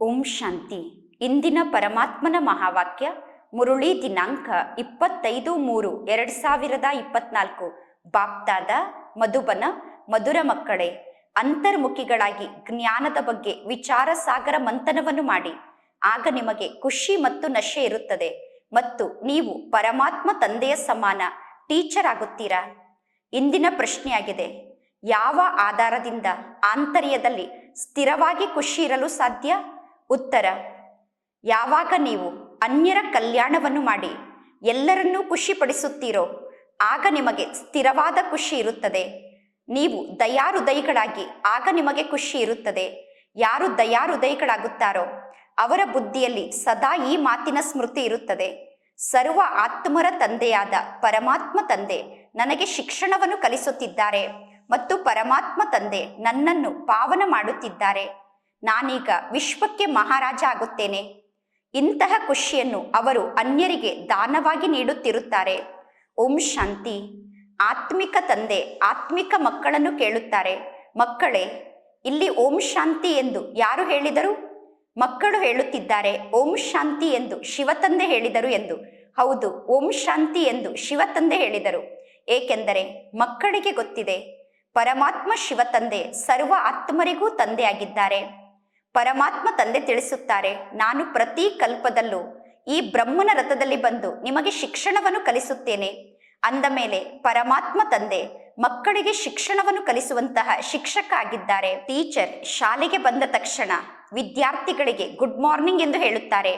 ಓಂ ಶಾಂತಿ. ಇಂದಿನ ಪರಮಾತ್ಮನ ಮಹಾವಾಕ್ಯ, ಮುರುಳಿ ದಿನಾಂಕ ಇಪ್ಪತ್ತೈದು ಮೂರು ಎರಡು ಸಾವಿರದ ಇಪ್ಪತ್ನಾಲ್ಕು. ಬಾಪ್ತಾದ, ಮಧುಬನ, ಮಧುರ ಮಕ್ಕಳೇ, ಅಂತರ್ಮುಖಿಗಳಾಗಿ ಜ್ಞಾನದ ಬಗ್ಗೆ ವಿಚಾರ ಸಾಗರ ಮಂಥನವನ್ನು ಮಾಡಿ. ಆಗ ನಿಮಗೆ ಖುಷಿ ಮತ್ತು ನಶೆ ಇರುತ್ತದೆ. ಮತ್ತು ನೀವು ಪರಮಾತ್ಮ ತಂದೆಯ ಸಮಾನ, ಟೀಚರ್ ಆಗುತ್ತೀರಾ? ಇಂದಿನ ಪ್ರಶ್ನೆಯಾಗಿದೆ. ಯಾವ ಆಧಾರದಿಂದ ಆಂತರ್ಯದಲ್ಲಿ ಸ್ಥಿರವಾಗಿ ಖುಷಿ ಇರಲು ಸಾಧ್ಯ? ಉತ್ತರ, ಯಾವಾಗ ನೀವು ಅನ್ಯರ ಕಲ್ಯಾಣವನ್ನು ಮಾಡಿ ಎಲ್ಲರನ್ನೂ ಖುಷಿಪಡಿಸುತ್ತೀರೋ, ಆಗ ನಿಮಗೆ ಸ್ಥಿರವಾದ ಖುಷಿ ಇರುತ್ತದೆ. ನೀವು ದಯಾಹೃದಯಿಗಳಾಗಿ ಆಗ ನಿಮಗೆ ಖುಷಿ ಇರುತ್ತದೆ. ಯಾರು ದಯಾಹೃದಯಿಗಳಾಗುತ್ತಾರೋ ಅವರ ಬುದ್ಧಿಯಲ್ಲಿ ಸದಾ ಈ ಮಾತಿನ ಸ್ಮೃತಿ ಇರುತ್ತದೆ. ಸರ್ವ ಆತ್ಮರ ತಂದೆಯಾದ ಪರಮಾತ್ಮ ತಂದೆ ನನಗೆ ಶಿಕ್ಷಣವನ್ನು ಕಲಿಸುತ್ತಿದ್ದಾರೆ ಮತ್ತು ಪರಮಾತ್ಮ ತಂದೆ ನನ್ನನ್ನು ಪಾವನ ಮಾಡುತ್ತಿದ್ದಾರೆ. ನಾನೀಗ ವಿಶ್ವಕ್ಕೆ ಮಹಾರಾಜ ಆಗುತ್ತೇನೆ. ಇಂತಹ ಖುಷಿಯನ್ನು ಅವರು ಅನ್ಯರಿಗೆ ದಾನವಾಗಿ ನೀಡುತ್ತಿರುತ್ತಾರೆ. ಓಂ ಶಾಂತಿ. ಆತ್ಮಿಕ ತಂದೆ, ಆತ್ಮಿಕ ಮಕ್ಕಳನ್ನು ಕೇಳುತ್ತಾರೆ. ಮಕ್ಕಳೇ, ಇಲ್ಲಿ ಓಂ ಶಾಂತಿ ಎಂದು ಯಾರು ಹೇಳಿದರು? ಮಕ್ಕಳು ಹೇಳುತ್ತಿದ್ದಾರೆ, ಓಂ ಶಾಂತಿ ಎಂದು ಶಿವತಂದೆ ಹೇಳಿದರು ಎಂದು. ಹೌದು, ಓಂ ಶಾಂತಿ ಎಂದು ಶಿವತಂದೆ ಹೇಳಿದರು. ಏಕೆಂದರೆ ಮಕ್ಕಳಿಗೆ ಗೊತ್ತಿದೆ, ಪರಮಾತ್ಮ ಶಿವತಂದೆ ಸರ್ವ ಆತ್ಮರಿಗೂ ತಂದೆಯಾಗಿದ್ದಾರೆ. ಪರಮಾತ್ಮ ತಂದೆ ತಿಳಿಸುತ್ತಾರೆ, ನಾನು ಪ್ರತಿ ಕಲ್ಪದಲ್ಲೂ ಈ ಬ್ರಹ್ಮನ ರಥದಲ್ಲಿ ಬಂದು ನಿಮಗೆ ಶಿಕ್ಷಣವನ್ನು ಕಲಿಸುತ್ತೇನೆ. ಅಂದ ಮೇಲೆ ಪರಮಾತ್ಮ ತಂದೆ ಮಕ್ಕಳಿಗೆ ಶಿಕ್ಷಣವನ್ನು ಕಲಿಸುವಂತಹ ಶಿಕ್ಷಕ ಆಗಿದ್ದಾರೆ ಟೀಚರ್ ಶಾಲೆಗೆ ಬಂದ ತಕ್ಷಣ ವಿದ್ಯಾರ್ಥಿಗಳಿಗೆ ಗುಡ್ ಮಾರ್ನಿಂಗ್ ಎಂದು ಹೇಳುತ್ತಾರೆ.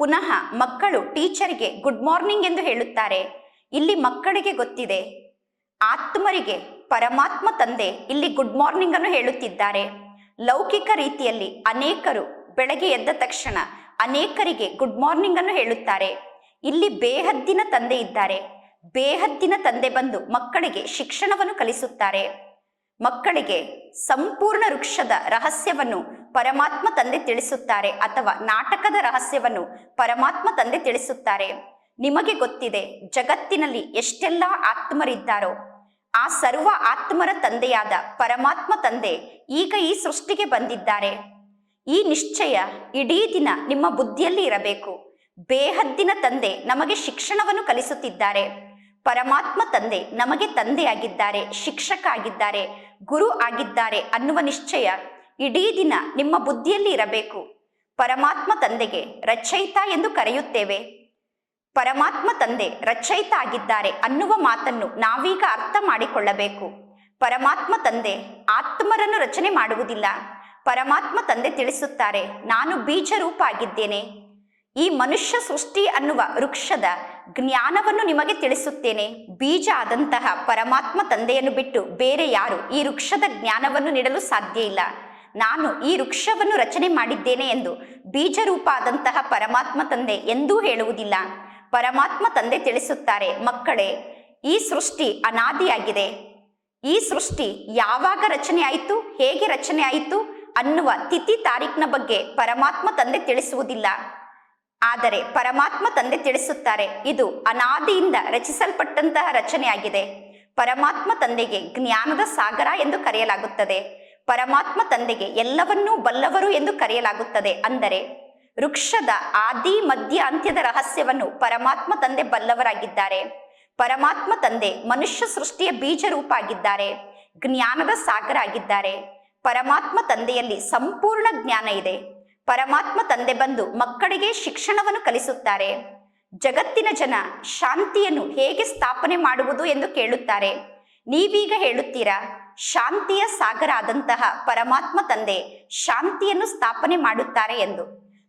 ಪುನಃ ಮಕ್ಕಳು ಟೀಚರ್ಗೆ ಗುಡ್ ಮಾರ್ನಿಂಗ್ ಎಂದು ಹೇಳುತ್ತಾರೆ. ಇಲ್ಲಿ ಮಕ್ಕಳಿಗೆ ಗೊತ್ತಿದೆ, ಆತ್ಮರಿಗೆ ಪರಮಾತ್ಮ ತಂದೆ ಇಲ್ಲಿ ಗುಡ್ ಮಾರ್ನಿಂಗ್ ಅನ್ನು ಹೇಳುತ್ತಿದ್ದಾರೆ. ಲೌಕಿಕ ರೀತಿಯಲ್ಲಿ ಅನೇಕರು ಬೆಳಗ್ಗೆ ಎದ್ದ ತಕ್ಷಣ ಅನೇಕರಿಗೆ ಗುಡ್ ಮಾರ್ನಿಂಗ್ ಅನ್ನು ಹೇಳುತ್ತಾರೆ. ಇಲ್ಲಿ ಬೇಹದ್ದಿನ ತಂದೆ ಇದ್ದಾರೆ. ಬೇಹದ್ದಿನ ತಂದೆ ಬಂದು ಮಕ್ಕಳಿಗೆ ಶಿಕ್ಷಣವನ್ನು ಕಲಿಸುತ್ತಾರೆ. ಮಕ್ಕಳಿಗೆ ಸಂಪೂರ್ಣ ವೃಕ್ಷದ ರಹಸ್ಯವನ್ನು ಪರಮಾತ್ಮ ತಂದೆ ತಿಳಿಸುತ್ತಾರೆ ಅಥವಾ ನಾಟಕದ ರಹಸ್ಯವನ್ನು ಪರಮಾತ್ಮ ತಂದೆ ತಿಳಿಸುತ್ತಾರೆ. ನಿಮಗೆ ಗೊತ್ತಿದೆ, ಜಗತ್ತಿನಲ್ಲಿ ಎಷ್ಟೆಲ್ಲ ಆತ್ಮರಿದ್ದಾರೋ, ಆ ಸರ್ವ ಆತ್ಮರ ತಂದೆಯಾದ ಪರಮಾತ್ಮ ತಂದೆ ಈಗ ಈ ಸೃಷ್ಟಿಗೆ ಬಂದಿದ್ದಾರೆ. ಈ ನಿಶ್ಚಯ ಇಡೀ ದಿನ ನಿಮ್ಮ ಬುದ್ಧಿಯಲ್ಲಿ ಇರಬೇಕು. ಬೇಹದ್ದಿನ ತಂದೆ ನಮಗೆ ಶಿಕ್ಷಣವನ್ನು ಕಲಿಸುತ್ತಿದ್ದಾರೆ. ಪರಮಾತ್ಮ ತಂದೆ ನಮಗೆ ತಂದೆಯಾಗಿದ್ದಾರೆ ಶಿಕ್ಷಕ ಆಗಿದ್ದಾರೆ ಗುರು ಆಗಿದ್ದಾರೆ ಅನ್ನುವ ನಿಶ್ಚಯ ಇಡೀ ದಿನ ನಿಮ್ಮ ಬುದ್ಧಿಯಲ್ಲಿ ಇರಬೇಕು. ಪರಮಾತ್ಮ ತಂದೆಗೆ ರಚಯಿತ ಎಂದು ಕರೆಯುತ್ತೇವೆ. ಪರಮಾತ್ಮ ತಂದೆ ರಚಯಿತ ಆಗಿದ್ದಾರೆ ಅನ್ನುವ ಮಾತನ್ನು ನಾವೀಗ ಅರ್ಥ ಮಾಡಿಕೊಳ್ಳಬೇಕು. ಪರಮಾತ್ಮ ತಂದೆ ಆತ್ಮರನ್ನು ರಚನೆ ಮಾಡುವುದಿಲ್ಲ. ಪರಮಾತ್ಮ ತಂದೆ ತಿಳಿಸುತ್ತಾರೆ, ನಾನು ಬೀಜ ರೂಪ ಆಗಿದ್ದೇನೆ ಈ ಮನುಷ್ಯ ಸೃಷ್ಟಿ ಅನ್ನುವ ವೃಕ್ಷದ ಜ್ಞಾನವನ್ನು ನಿಮಗೆ ತಿಳಿಸುತ್ತೇನೆ. ಬೀಜ ಆದಂತಹ ಪರಮಾತ್ಮ ತಂದೆಯನ್ನು ಬಿಟ್ಟು ಬೇರೆ ಯಾರು ಈ ವೃಕ್ಷದ ಜ್ಞಾನವನ್ನು ನೀಡಲು ಸಾಧ್ಯ ಇಲ್ಲ. ನಾನು ಈ ವೃಕ್ಷವನ್ನು ರಚನೆ ಮಾಡಿದ್ದೇನೆ ಎಂದು ಬೀಜ ರೂಪ ಆದಂತಹ ಪರಮಾತ್ಮ ತಂದೆ ಎಂದೂ ಹೇಳುವುದಿಲ್ಲ. ಪರಮಾತ್ಮ ತಂದೆ ತಿಳಿಸುತ್ತಾರೆ, ಮಕ್ಕಳೇ, ಈ ಸೃಷ್ಟಿ ಅನಾದಿಯಾಗಿದೆ. ಈ ಸೃಷ್ಟಿ ಯಾವಾಗ ರಚನೆ ಆಯಿತು, ಹೇಗೆ ರಚನೆ ಆಯಿತು ಅನ್ನುವ ತಿಥಿ ತಾರೀಖಿನ ಬಗ್ಗೆ ಪರಮಾತ್ಮ ತಂದೆ ತಿಳಿಸುವುದಿಲ್ಲ. ಆದರೆ ಪರಮಾತ್ಮ ತಂದೆ ತಿಳಿಸುತ್ತಾರೆ, ಇದು ಅನಾದಿಯಿಂದ ರಚಿಸಲ್ಪಟ್ಟಂತಹ ರಚನೆಯಾಗಿದೆ. ಪರಮಾತ್ಮ ತಂದೆಗೆ ಜ್ಞಾನದ ಸಾಗರ ಎಂದು ಕರೆಯಲಾಗುತ್ತದೆ. ಪರಮಾತ್ಮ ತಂದೆಗೆ ಎಲ್ಲವನ್ನೂ ಬಲ್ಲವರು ಎಂದು ಕರೆಯಲಾಗುತ್ತದೆ ಅಂದರೆ ವೃಕ್ಷದ ಆದಿ, ಮಧ್ಯ, ಅಂತ್ಯದ ರಹಸ್ಯವನ್ನು ಪರಮಾತ್ಮ ತಂದೆ ಬಲ್ಲವರಾಗಿದ್ದಾರೆ. ಪರಮಾತ್ಮ ತಂದೆ ಮನುಷ್ಯ ಸೃಷ್ಟಿಯ ಬೀಜ ರೂಪ ಆಗಿದ್ದಾರೆ ಜ್ಞಾನದ ಸಾಗರ ಆಗಿದ್ದಾರೆ ಪರಮಾತ್ಮ ತಂದೆಯಲ್ಲಿ ಸಂಪೂರ್ಣ ಜ್ಞಾನ ಇದೆ. ಪರಮಾತ್ಮ ತಂದೆ ಬಂದು ಮಕ್ಕಳಿಗೆ ಶಿಕ್ಷಣವನ್ನು ಕಲಿಸುತ್ತಾರೆ. ಜಗತ್ತಿನ ಜನ ಶಾಂತಿಯನ್ನು ಹೇಗೆ ಸ್ಥಾಪನೆ ಮಾಡುವುದು ಎಂದು ಕೇಳುತ್ತಾರೆ. ನೀವೀಗ ಹೇಳುತ್ತೀರಾ, ಶಾಂತಿಯ ಸಾಗರ ಆದಂತಹ ಪರಮಾತ್ಮ ತಂದೆ ಶಾಂತಿಯನ್ನು ಸ್ಥಾಪನೆ ಮಾಡುತ್ತಾರೆ ಎಂದು.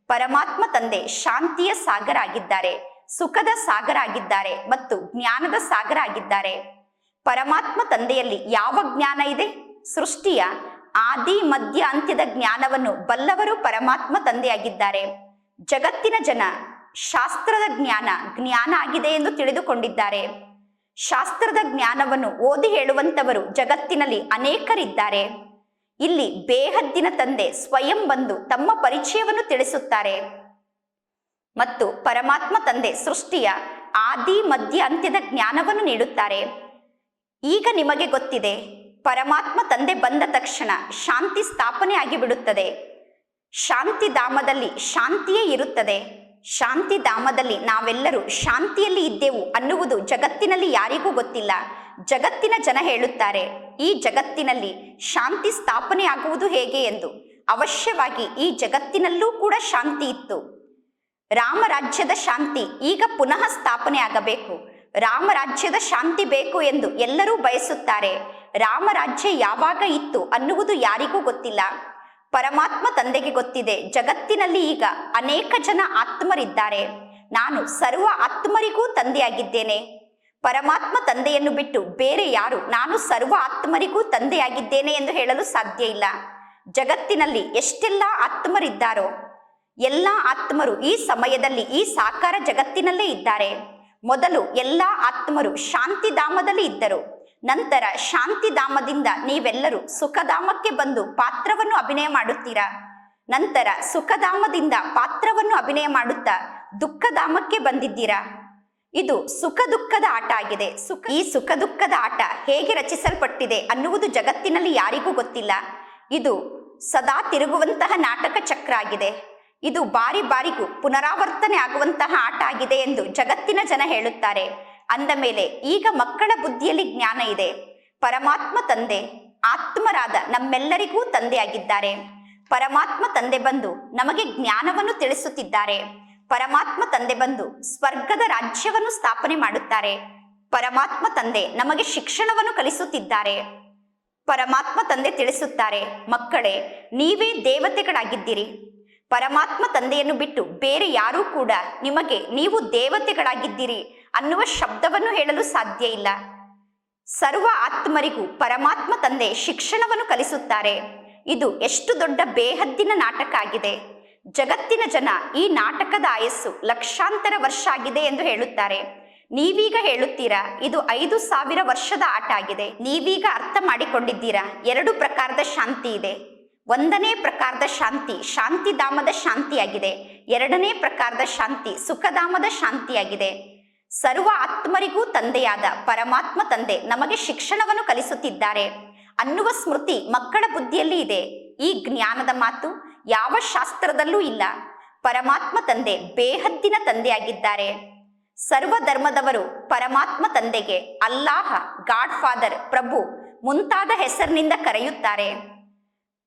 ಪರಮಾತ್ಮ ತಂದೆ ಶಾಂತಿಯ ಸಾಗರ ಆಗಿದ್ದಾರೆ. ಸುಖದ ಸಾಗರ ಆಗಿದ್ದಾರೆ ಮತ್ತು ಜ್ಞಾನದ ಸಾಗರ ಆಗಿದ್ದಾರೆ ಪರಮಾತ್ಮ ತಂದೆಯಲ್ಲಿ ಯಾವ ಜ್ಞಾನ ಇದೆ? ಸೃಷ್ಟಿಯ ಆದಿ, ಮಧ್ಯ, ಅಂತ್ಯದ ಜ್ಞಾನವನ್ನು ಬಲ್ಲವರು ಪರಮಾತ್ಮ ತಂದೆಯಾಗಿದ್ದಾರೆ. ಜಗತ್ತಿನ ಜನ ಶಾಸ್ತ್ರದ ಜ್ಞಾನ ಜ್ಞಾನ ಆಗಿದೆ ಎಂದು ತಿಳಿದುಕೊಂಡಿದ್ದಾರೆ. ಶಾಸ್ತ್ರದ ಜ್ಞಾನವನ್ನು ಓದಿ ಹೇಳುವಂತವರು ಜಗತ್ತಿನಲ್ಲಿ ಅನೇಕರಿದ್ದಾರೆ. ಇಲ್ಲಿ ಬೇಹದ್ದಿನ ತಂದೆ ಸ್ವಯಂ ಬಂದು ತಮ್ಮ ಪರಿಚಯವನ್ನು ತಿಳಿಸುತ್ತಾರೆ. ಮತ್ತು ಪರಮಾತ್ಮ ತಂದೆ ಸೃಷ್ಟಿಯ ಆದಿ, ಮಧ್ಯ, ಅಂತ್ಯದ ಜ್ಞಾನವನ್ನು ನೀಡುತ್ತಾರೆ. ಈಗ ನಿಮಗೆ ಗೊತ್ತಿದೆ, ಪರಮಾತ್ಮ ತಂದೆ ಬಂದ ತಕ್ಷಣ ಶಾಂತಿ ಸ್ಥಾಪನೆ ಆಗಿಬಿಡುತ್ತದೆ. ಶಾಂತಿ ಧಾಮದಲ್ಲಿ ಶಾಂತಿಯೇ ಇರುತ್ತದೆ. ಶಾಂತಿ ಧಾಮದಲ್ಲಿ ನಾವೆಲ್ಲರೂ ಶಾಂತಿಯಲ್ಲಿ ಇದ್ದೆವು ಅನ್ನುವುದು ಜಗತ್ತಿನಲ್ಲಿ ಯಾರಿಗೂ ಗೊತ್ತಿಲ್ಲ. ಜಗತ್ತಿನ ಜನ ಹೇಳುತ್ತಾರೆ, ಈ ಜಗತ್ತಿನಲ್ಲಿ ಶಾಂತಿ ಸ್ಥಾಪನೆ ಆಗುವುದು ಹೇಗೆ ಎಂದು. ಅವಶ್ಯವಾಗಿ ಈ ಜಗತ್ತಿನಲ್ಲೂ ಕೂಡ ಶಾಂತಿ ಇತ್ತು. ರಾಮರಾಜ್ಯದ ಶಾಂತಿ ಈಗ ಪುನಃ ಸ್ಥಾಪನೆ ಆಗಬೇಕು. ರಾಮರಾಜ್ಯದ ಶಾಂತಿ ಬೇಕು ಎಂದು ಎಲ್ಲರೂ ಬಯಸುತ್ತಾರೆ. ರಾಮರಾಜ್ಯ ಯಾವಾಗ ಇತ್ತು ಅನ್ನುವುದು ಯಾರಿಗೂ ಗೊತ್ತಿಲ್ಲ. ಪರಮಾತ್ಮ ತಂದೆಗೆ ಗೊತ್ತಿದೆ. ಜಗತ್ತಿನಲ್ಲಿ ಈಗ ಅನೇಕ ಜನ ಆತ್ಮರಿದ್ದಾರೆ. ನಾನು ಸರ್ವ ಆತ್ಮರಿಗೂ ತಂದೆಯಾಗಿದ್ದೇನೆ. ಪರಮಾತ್ಮ ತಂದೆಯನ್ನು ಬಿಟ್ಟು ಬೇರೆ ಯಾರು ನಾನು ಸರ್ವ ಆತ್ಮರಿಗೂ ತಂದೆಯಾಗಿದ್ದೇನೆ ಎಂದು ಹೇಳಲು ಸಾಧ್ಯ ಇಲ್ಲ. ಜಗತ್ತಿನಲ್ಲಿ ಎಷ್ಟೆಲ್ಲ ಆತ್ಮರಿದ್ದಾರೋ ಎಲ್ಲ ಆತ್ಮರು ಈ ಸಮಯದಲ್ಲಿ ಈ ಸಾಕಾರ ಜಗತ್ತಿನಲ್ಲೇ ಇದ್ದಾರೆ. ಮೊದಲು ಎಲ್ಲ ಆತ್ಮರು ಶಾಂತಿಧಾಮದಲ್ಲಿ ಇದ್ದರು. ನಂತರ ಶಾಂತಿಧಾಮದಿಂದ ನೀವೆಲ್ಲರೂ ಸುಖಧಾಮಕ್ಕೆ ಬಂದು ಪಾತ್ರವನ್ನು ಅಭಿನಯ ಮಾಡುತ್ತೀರಾ? ನಂತರ ಸುಖಧಾಮದಿಂದ ಪಾತ್ರವನ್ನು ಅಭಿನಯ ಮಾಡುತ್ತಾ ದುಃಖಧಾಮಕ್ಕೆ ಬಂದಿದ್ದೀರಾ? ಇದು ಸುಖ ದುಃಖದ ಆಟ ಆಗಿದೆ. ಸುಖ ಈ ಸುಖ ದುಃಖದ ಆಟ ಹೇಗೆ ರಚಿಸಲ್ಪಟ್ಟಿದೆ ಅನ್ನುವುದು ಜಗತ್ತಿನಲ್ಲಿ ಯಾರಿಗೂ ಗೊತ್ತಿಲ್ಲ. ಇದು ಸದಾ ತಿರುಗುವಂತಹ ನಾಟಕ ಚಕ್ರ ಆಗಿದೆ. ಇದು ಬಾರಿ ಬಾರಿಗೂ ಪುನರಾವರ್ತನೆ ಆಗುವಂತಹ ಆಟ ಆಗಿದೆ ಎಂದು ಜಗತ್ತಿನ ಜನ ಹೇಳುತ್ತಾರೆ. ಅಂದ ಮೇಲೆ ಈಗ ಮಕ್ಕಳ ಬುದ್ಧಿಯಲ್ಲಿ ಜ್ಞಾನ ಇದೆ. ಪರಮಾತ್ಮ ತಂದೆ, ಆತ್ಮರಾದ ನಮ್ಮೆಲ್ಲರಿಗೂ ತಂದೆಯಾಗಿದ್ದಾರೆ. ಪರಮಾತ್ಮ ತಂದೆ ಬಂದು ನಮಗೆ ಜ್ಞಾನವನ್ನು ತಿಳಿಸುತ್ತಿದ್ದಾರೆ. ಪರಮಾತ್ಮ ತಂದೆ ಬಂದು ಸ್ವರ್ಗದ ರಾಜ್ಯವನ್ನು ಸ್ಥಾಪನೆ ಮಾಡುತ್ತಾರೆ. ಪರಮಾತ್ಮ ತಂದೆ ನಮಗೆ ಶಿಕ್ಷಣವನ್ನು ಕಲಿಸುತ್ತಿದ್ದಾರೆ. ಪರಮಾತ್ಮ ತಂದೆ ತಿಳಿಸುತ್ತಾರೆ, ಮಕ್ಕಳೇ, ನೀವೇ ದೇವತೆಗಳಾಗಿದ್ದೀರಿ. ಪರಮಾತ್ಮ ತಂದೆಯನ್ನು ಬಿಟ್ಟು ಬೇರೆ ಯಾರೂ ಕೂಡ ನಿಮಗೆ ನೀವು ದೇವತೆಗಳಾಗಿದ್ದೀರಿ ಅನ್ನುವ ಶಬ್ದವನ್ನು ಹೇಳಲು ಸಾಧ್ಯ ಇಲ್ಲ. ಸರ್ವ ಆತ್ಮರಿಗೂ ಪರಮಾತ್ಮ ತಂದೆ ಶಿಕ್ಷಣವನ್ನು ಕಲಿಸುತ್ತಾರೆ. ಇದು ಎಷ್ಟು ದೊಡ್ಡ ಬೇಹದ್ದಿನ ನಾಟಕ ಆಗಿದೆ. ಜಗತ್ತಿನ ಜನ ಈ ನಾಟಕದ ಆಯಸ್ಸು ಲಕ್ಷಾಂತರ ವರ್ಷ ಆಗಿದೆ ಎಂದು ಹೇಳುತ್ತಾರೆ. ನೀವೀಗ ಹೇಳುತ್ತೀರಾ, ಇದು ಐದು ಸಾವಿರ ವರ್ಷದ ಆಟ ಆಗಿದೆ. ನೀವೀಗ ಅರ್ಥ ಮಾಡಿಕೊಂಡಿದ್ದೀರಾ, ಎರಡು ಪ್ರಕಾರದ ಶಾಂತಿ ಇದೆ. ಒಂದನೇ ಪ್ರಕಾರದ ಶಾಂತಿ ಶಾಂತಿಧಾಮದ ಶಾಂತಿಯಾಗಿದೆ. ಎರಡನೇ ಪ್ರಕಾರದ ಶಾಂತಿ ಸುಖಧಾಮದ ಶಾಂತಿಯಾಗಿದೆ. ಸರ್ವ ಆತ್ಮರಿಗೂ ತಂದೆಯಾದ ಪರಮಾತ್ಮ ತಂದೆ ನಮಗೆ ಶಿಕ್ಷಣವನ್ನು ಕಲಿಸುತ್ತಿದ್ದಾರೆ. ಅನ್ನುವ ಸ್ಮೃತಿ ಮಕ್ಕಳ ಬುದ್ಧಿಯಲ್ಲಿ ಇದೆ. ಈ ಜ್ಞಾನದ ಮಾತು ಯಾವ ಶಾಸ್ತ್ರದಲ್ಲೂ ಇಲ್ಲ. ಪರಮಾತ್ಮ ತಂದೆ ಬೇಹದ್ದಿನ ತಂದೆಯಾಗಿದ್ದಾರೆ. ಸರ್ವ ಧರ್ಮದವರು ಪರಮಾತ್ಮ ತಂದೆಗೆ ಅಲ್ಲಾಹ ಗಾಡ್ ಫಾದರ್ ಪ್ರಭು ಮುಂತಾದ ಹೆಸರಿನಿಂದ ಕರೆಯುತ್ತಾರೆ.